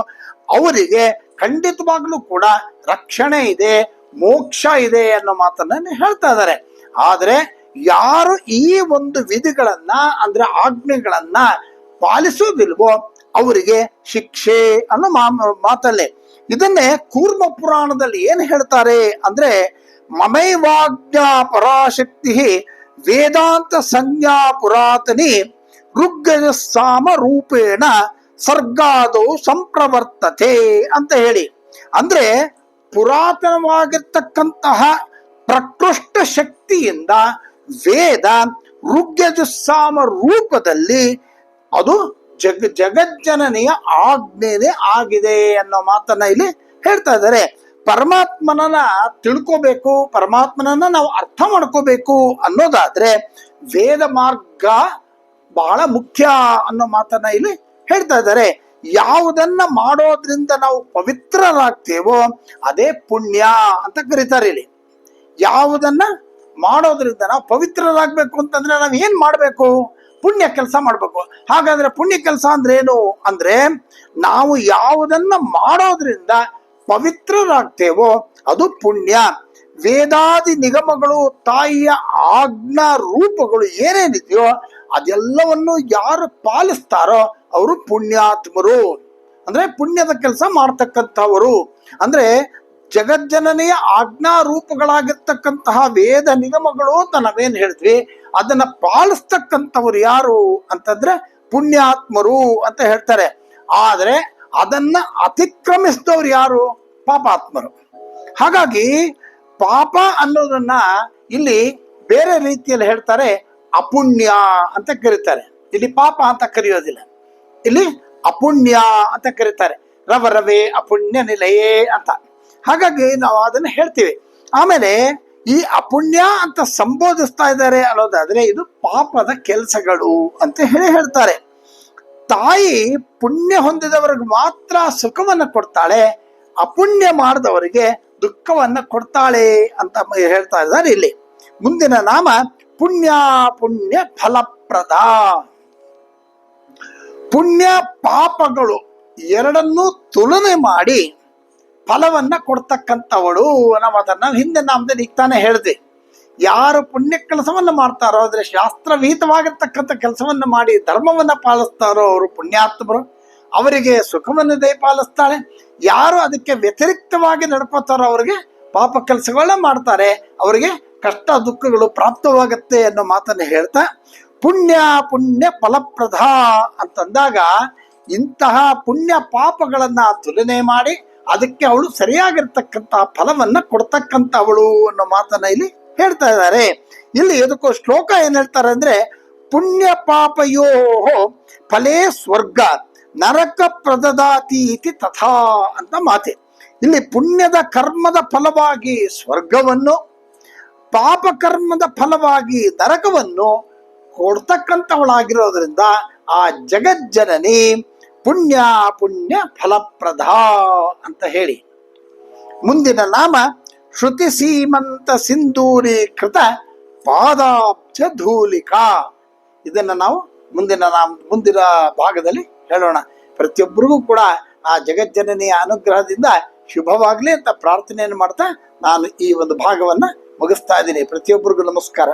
ಅವರಿಗೆ ಖಂಡಿತವಾಗ್ಲೂ ಕೂಡ ರಕ್ಷಣೆ ಇದೆ, ಮೋಕ್ಷ ಇದೆ ಅನ್ನೋ ಮಾತನ್ನ ಹೇಳ್ತಾ ಇದ್ದಾರೆ. ಆದ್ರೆ ಯಾರು ಈ ಒಂದು ವಿಧಿಗಳನ್ನ ಅಂದ್ರೆ ಆಜ್ಞೆಗಳನ್ನ ಪಾಲಿಸೋದಿಲ್ವೋ ಅವರಿಗೆ ಶಿಕ್ಷೆ ಅನ್ನೋ ಮಾತಲ್ಲೇ. ಇದನ್ನೇ ಕೂರ್ಮ ಪುರಾಣದಲ್ಲಿ ಏನ್ ಹೇಳ್ತಾರೆ ಅಂದ್ರೆ ಮಮೈವಾಜ್ಞಾ ಪರಾಶಕ್ತಿ ವೇದಾಂತ ಸಂಜ್ಞಾ ಪುರಾತನಿ ಋಗ್ಗಜ ಸಾಮ ರೂಪೇಣ ಸರ್ಗಾದೋ ಸಂಪ್ರವರ್ತತೆ ಅಂತ ಹೇಳಿ. ಅಂದ್ರೆ ಪುರಾತನವಾಗಿರ್ತಕ್ಕಂತಹ ಪ್ರಕೃಷ್ಟ ಶಕ್ತಿಯಿಂದ ವೇದ ಋಗ್ಯಜುಸ್ಸಾಮ ರೂಪದಲ್ಲಿ ಅದು ಜಗ ಜಗಜ್ಜನನಿಯ ಆಜ್ಞೆನೇ ಆಗಿದೆ ಅನ್ನೋ ಮಾತನ್ನ ಇಲ್ಲಿ ಹೇಳ್ತಾ ಇದ್ದಾರೆ. ಪರಮಾತ್ಮನನ್ನ ತಿಳ್ಕೋಬೇಕು, ಪರಮಾತ್ಮನನ್ನ ನಾವು ಅರ್ಥ ಮಾಡ್ಕೋಬೇಕು ಅನ್ನೋದಾದ್ರೆ ವೇದ ಮಾರ್ಗ ಬಹಳ ಮುಖ್ಯ ಅನ್ನೋ ಮಾತನ್ನ ಇಲ್ಲಿ ಹೇಳ್ತಾ ಇದ್ದಾರೆ. ಯಾವುದನ್ನ ಮಾಡೋದ್ರಿಂದ ನಾವು ಪವಿತ್ರರಾಗ್ತೇವೋ ಅದೇ ಪುಣ್ಯ ಅಂತ ಕರೀತಾರೆ ಇಲ್ಲಿ. ಯಾವುದನ್ನ ಮಾಡೋದ್ರಿಂದ ನಾವು ಪವಿತ್ರರಾಗಬೇಕು ಅಂತಂದ್ರೆ ನಾವು ಏನು ಮಾಡಬೇಕು? ಪುಣ್ಯ ಕೆಲಸ ಮಾಡಬೇಕು. ಹಾಗಾದ್ರೆ ಪುಣ್ಯ ಕೆಲಸ ಅಂದ್ರೆ ಏನು ಅಂದ್ರೆ ನಾವು ಯಾವುದನ್ನ ಮಾಡೋದ್ರಿಂದ ಪವಿತ್ರರಾಗ್ತೇವೋ ಅದು ಪುಣ್ಯ. ವೇದಾದಿ ನಿಗಮಗಳು, ತಾಯಿಯ ಆಜ್ಞಾ ರೂಪಗಳು ಏನೇನಿದೆಯೋ ಅದೆಲ್ಲವನ್ನು ಯಾರು ಪಾಲಿಸ್ತಾರೋ ಅವರು ಪುಣ್ಯಾತ್ಮರು. ಅಂದ್ರೆ ಪುಣ್ಯದ ಕೆಲಸ ಮಾಡ್ತಕ್ಕಂಥವರು. ಅಂದ್ರೆ ಜಗಜ್ಜನನೆಯ ಆಜ್ಞಾ ರೂಪಗಳಾಗಿರ್ತಕ್ಕಂತಹ ವೇದ ನಿಗಮಗಳು ಅಂತ ನಾವೇನ್ ಹೇಳ್ತೀವಿ ಅದನ್ನ ಪಾಲಿಸ್ತಕ್ಕಂಥವ್ರು ಯಾರು ಅಂತಂದ್ರೆ ಪುಣ್ಯಾತ್ಮರು ಅಂತ ಹೇಳ್ತಾರೆ. ಆದ್ರೆ ಅದನ್ನ ಅತಿಕ್ರಮಿಸಿದವ್ರು ಯಾರು? ಪಾಪಾತ್ಮರು. ಹಾಗಾಗಿ ಪಾಪ ಅನ್ನೋದನ್ನ ಇಲ್ಲಿ ಬೇರೆ ರೀತಿಯಲ್ಲಿ ಹೇಳ್ತಾರೆ ಅಪುಣ್ಯ ಅಂತ ಕರೀತಾರೆ. ಇಲ್ಲಿ ಪಾಪ ಅಂತ ಕರೆಯೋದಿಲ್ಲ. ಇಲ್ಲಿ ಅಪುಣ್ಯ ಅಂತ ಕರೀತಾರೆ. ರವ ರವೆ ಅಪುಣ್ಯ ನಿಲಯೇ ಅಂತ. ಹಾಗಾಗಿ ನಾವು ಅದನ್ನ ಹೇಳ್ತೀವಿ. ಆಮೇಲೆ ಈ ಅಪುಣ್ಯ ಅಂತ ಸಂಬೋಧಿಸ್ತಾ ಇದ್ದಾರೆ ಅನ್ನೋದಾದ್ರೆ ಇದು ಪಾಪದ ಕೆಲಸಗಳು ಅಂತ ಹೇಳಿ ಹೇಳ್ತಾರೆ. ತಾಯಿ ಪುಣ್ಯ ಹೊಂದಿದವರಿಗೆ ಮಾತ್ರ ಸುಖವನ್ನ ಕೊಡ್ತಾಳೆ, ಅಪುಣ್ಯ ಮಾಡಿದವರಿಗೆ ದುಃಖವನ್ನ ಕೊಡ್ತಾಳೆ ಅಂತ ಹೇಳ್ತಾ ಇದ್ದಾರೆ ಇಲ್ಲಿ. ಮುಂದಿನ ನಾಮ ಪುಣ್ಯ ಪುಣ್ಯ ಫಲಪ್ರದ. ಪುಣ್ಯ ಪಾಪಗಳು ಎರಡನ್ನೂ ತುಲನೆ ಮಾಡಿ ಫಲವನ್ನ ಕೊಡ್ತಕ್ಕಂಥವಳು ನಾವು ಅದನ್ನ ಹಿಂದೆ ನಾಮದಲ್ಲಿ ಈಗ ಹೇಳಿದೆ. ಯಾರು ಪುಣ್ಯ ಕೆಲಸವನ್ನು ಮಾಡ್ತಾರೋ ಅಂದ್ರೆ ಶಾಸ್ತ್ರವಿಹಿತವಾಗಿರ್ತಕ್ಕಂಥ ಕೆಲಸವನ್ನು ಮಾಡಿ ಧರ್ಮವನ್ನ ಪಾಲಿಸ್ತಾರೋ, ಅವರು ಪುಣ್ಯಾತ್ಮರು. ಅವರಿಗೆ ಸುಖವನ್ನು ದಯಪಾಲಿಸ್ತಾಳೆ ಯಾರು ಅದಕ್ಕೆ ವ್ಯತಿರಿಕ್ತವಾಗಿ ನಡ್ಕೋತಾರೋ, ಅವರಿಗೆ ಪಾಪ ಕೆಲಸಗಳನ್ನ ಮಾಡ್ತಾರೆ. ಅವರಿಗೆ ಕಷ್ಟ ದುಃಖಗಳು ಪ್ರಾಪ್ತವಾಗುತ್ತೆ ಅನ್ನೋ ಮಾತನ್ನ ಹೇಳ್ತಾ, ಪುಣ್ಯ ಪುಣ್ಯ ಫಲಪ್ರದ ಅಂತಂದಾಗ ಇಂತಹ ಪುಣ್ಯ ಪಾಪಗಳನ್ನ ತುಲನೆ ಮಾಡಿ ಅದಕ್ಕೆ ಅವಳು ಸರಿಯಾಗಿರ್ತಕ್ಕಂತಹ ಫಲವನ್ನ ಕೊಡ್ತಕ್ಕಂಥವಳು ಅನ್ನೋ ಮಾತನ್ನ ಇಲ್ಲಿ ಹೇಳ್ತಾ ಇದ್ದಾರೆ. ಇಲ್ಲಿ ಇದಕ್ಕೂ ಶ್ಲೋಕ ಏನ್ ಹೇಳ್ತಾರೆ ಅಂದ್ರೆ, ಪುಣ್ಯ ಪಾಪಯೋ ಫಲೇ ಸ್ವರ್ಗ, ನರಕ ಪ್ರದದಾತಿ ಇತಿ ತಥಾ ಅಂತ ಮಾತೆ. ಇಲ್ಲಿ ಪುಣ್ಯದ ಕರ್ಮದ ಫಲವಾಗಿ ಸ್ವರ್ಗವನ್ನು, ಪಾಪ ಕರ್ಮದ ಫಲವಾಗಿ ನರಕವನ್ನು ಕೊಡ್ತಕ್ಕಂಥವಳಾಗಿರೋದ್ರಿಂದ ಆ ಜಗಜ್ಜನನಿ ಪುಣ್ಯ ಪುಣ್ಯ ಫಲಪ್ರದ ಅಂತ ಹೇಳಿ. ಮುಂದಿನ ನಾಮ ಶ್ರುತಿ ಸೀಮಂತ ಸಿಂಧೂರೀಕೃತ ಪಾದಾಬ್ಜ ಧೂಲಿಕಾ. ಇದನ್ನ ನಾವು ಮುಂದಿನ ನಾಮ, ಮುಂದಿನ ಭಾಗದಲ್ಲಿ ಹೇಳೋಣ. ಪ್ರತಿಯೊಬ್ಬರಿಗೂ ಕೂಡ ಆ ಜಗಜ್ಜನನಿಯ ಅನುಗ್ರಹದಿಂದ ಶುಭವಾಗ್ಲಿ ಅಂತ ಪ್ರಾರ್ಥನೆಯನ್ನು ಮಾಡ್ತಾ ನಾನು ಈ ಒಂದು ಭಾಗವನ್ನ ಮುಗಿಸ್ತಾ ಇದ್ದೀನಿ. ಪ್ರತಿಯೊಬ್ಬರಿಗೂ ನಮಸ್ಕಾರ.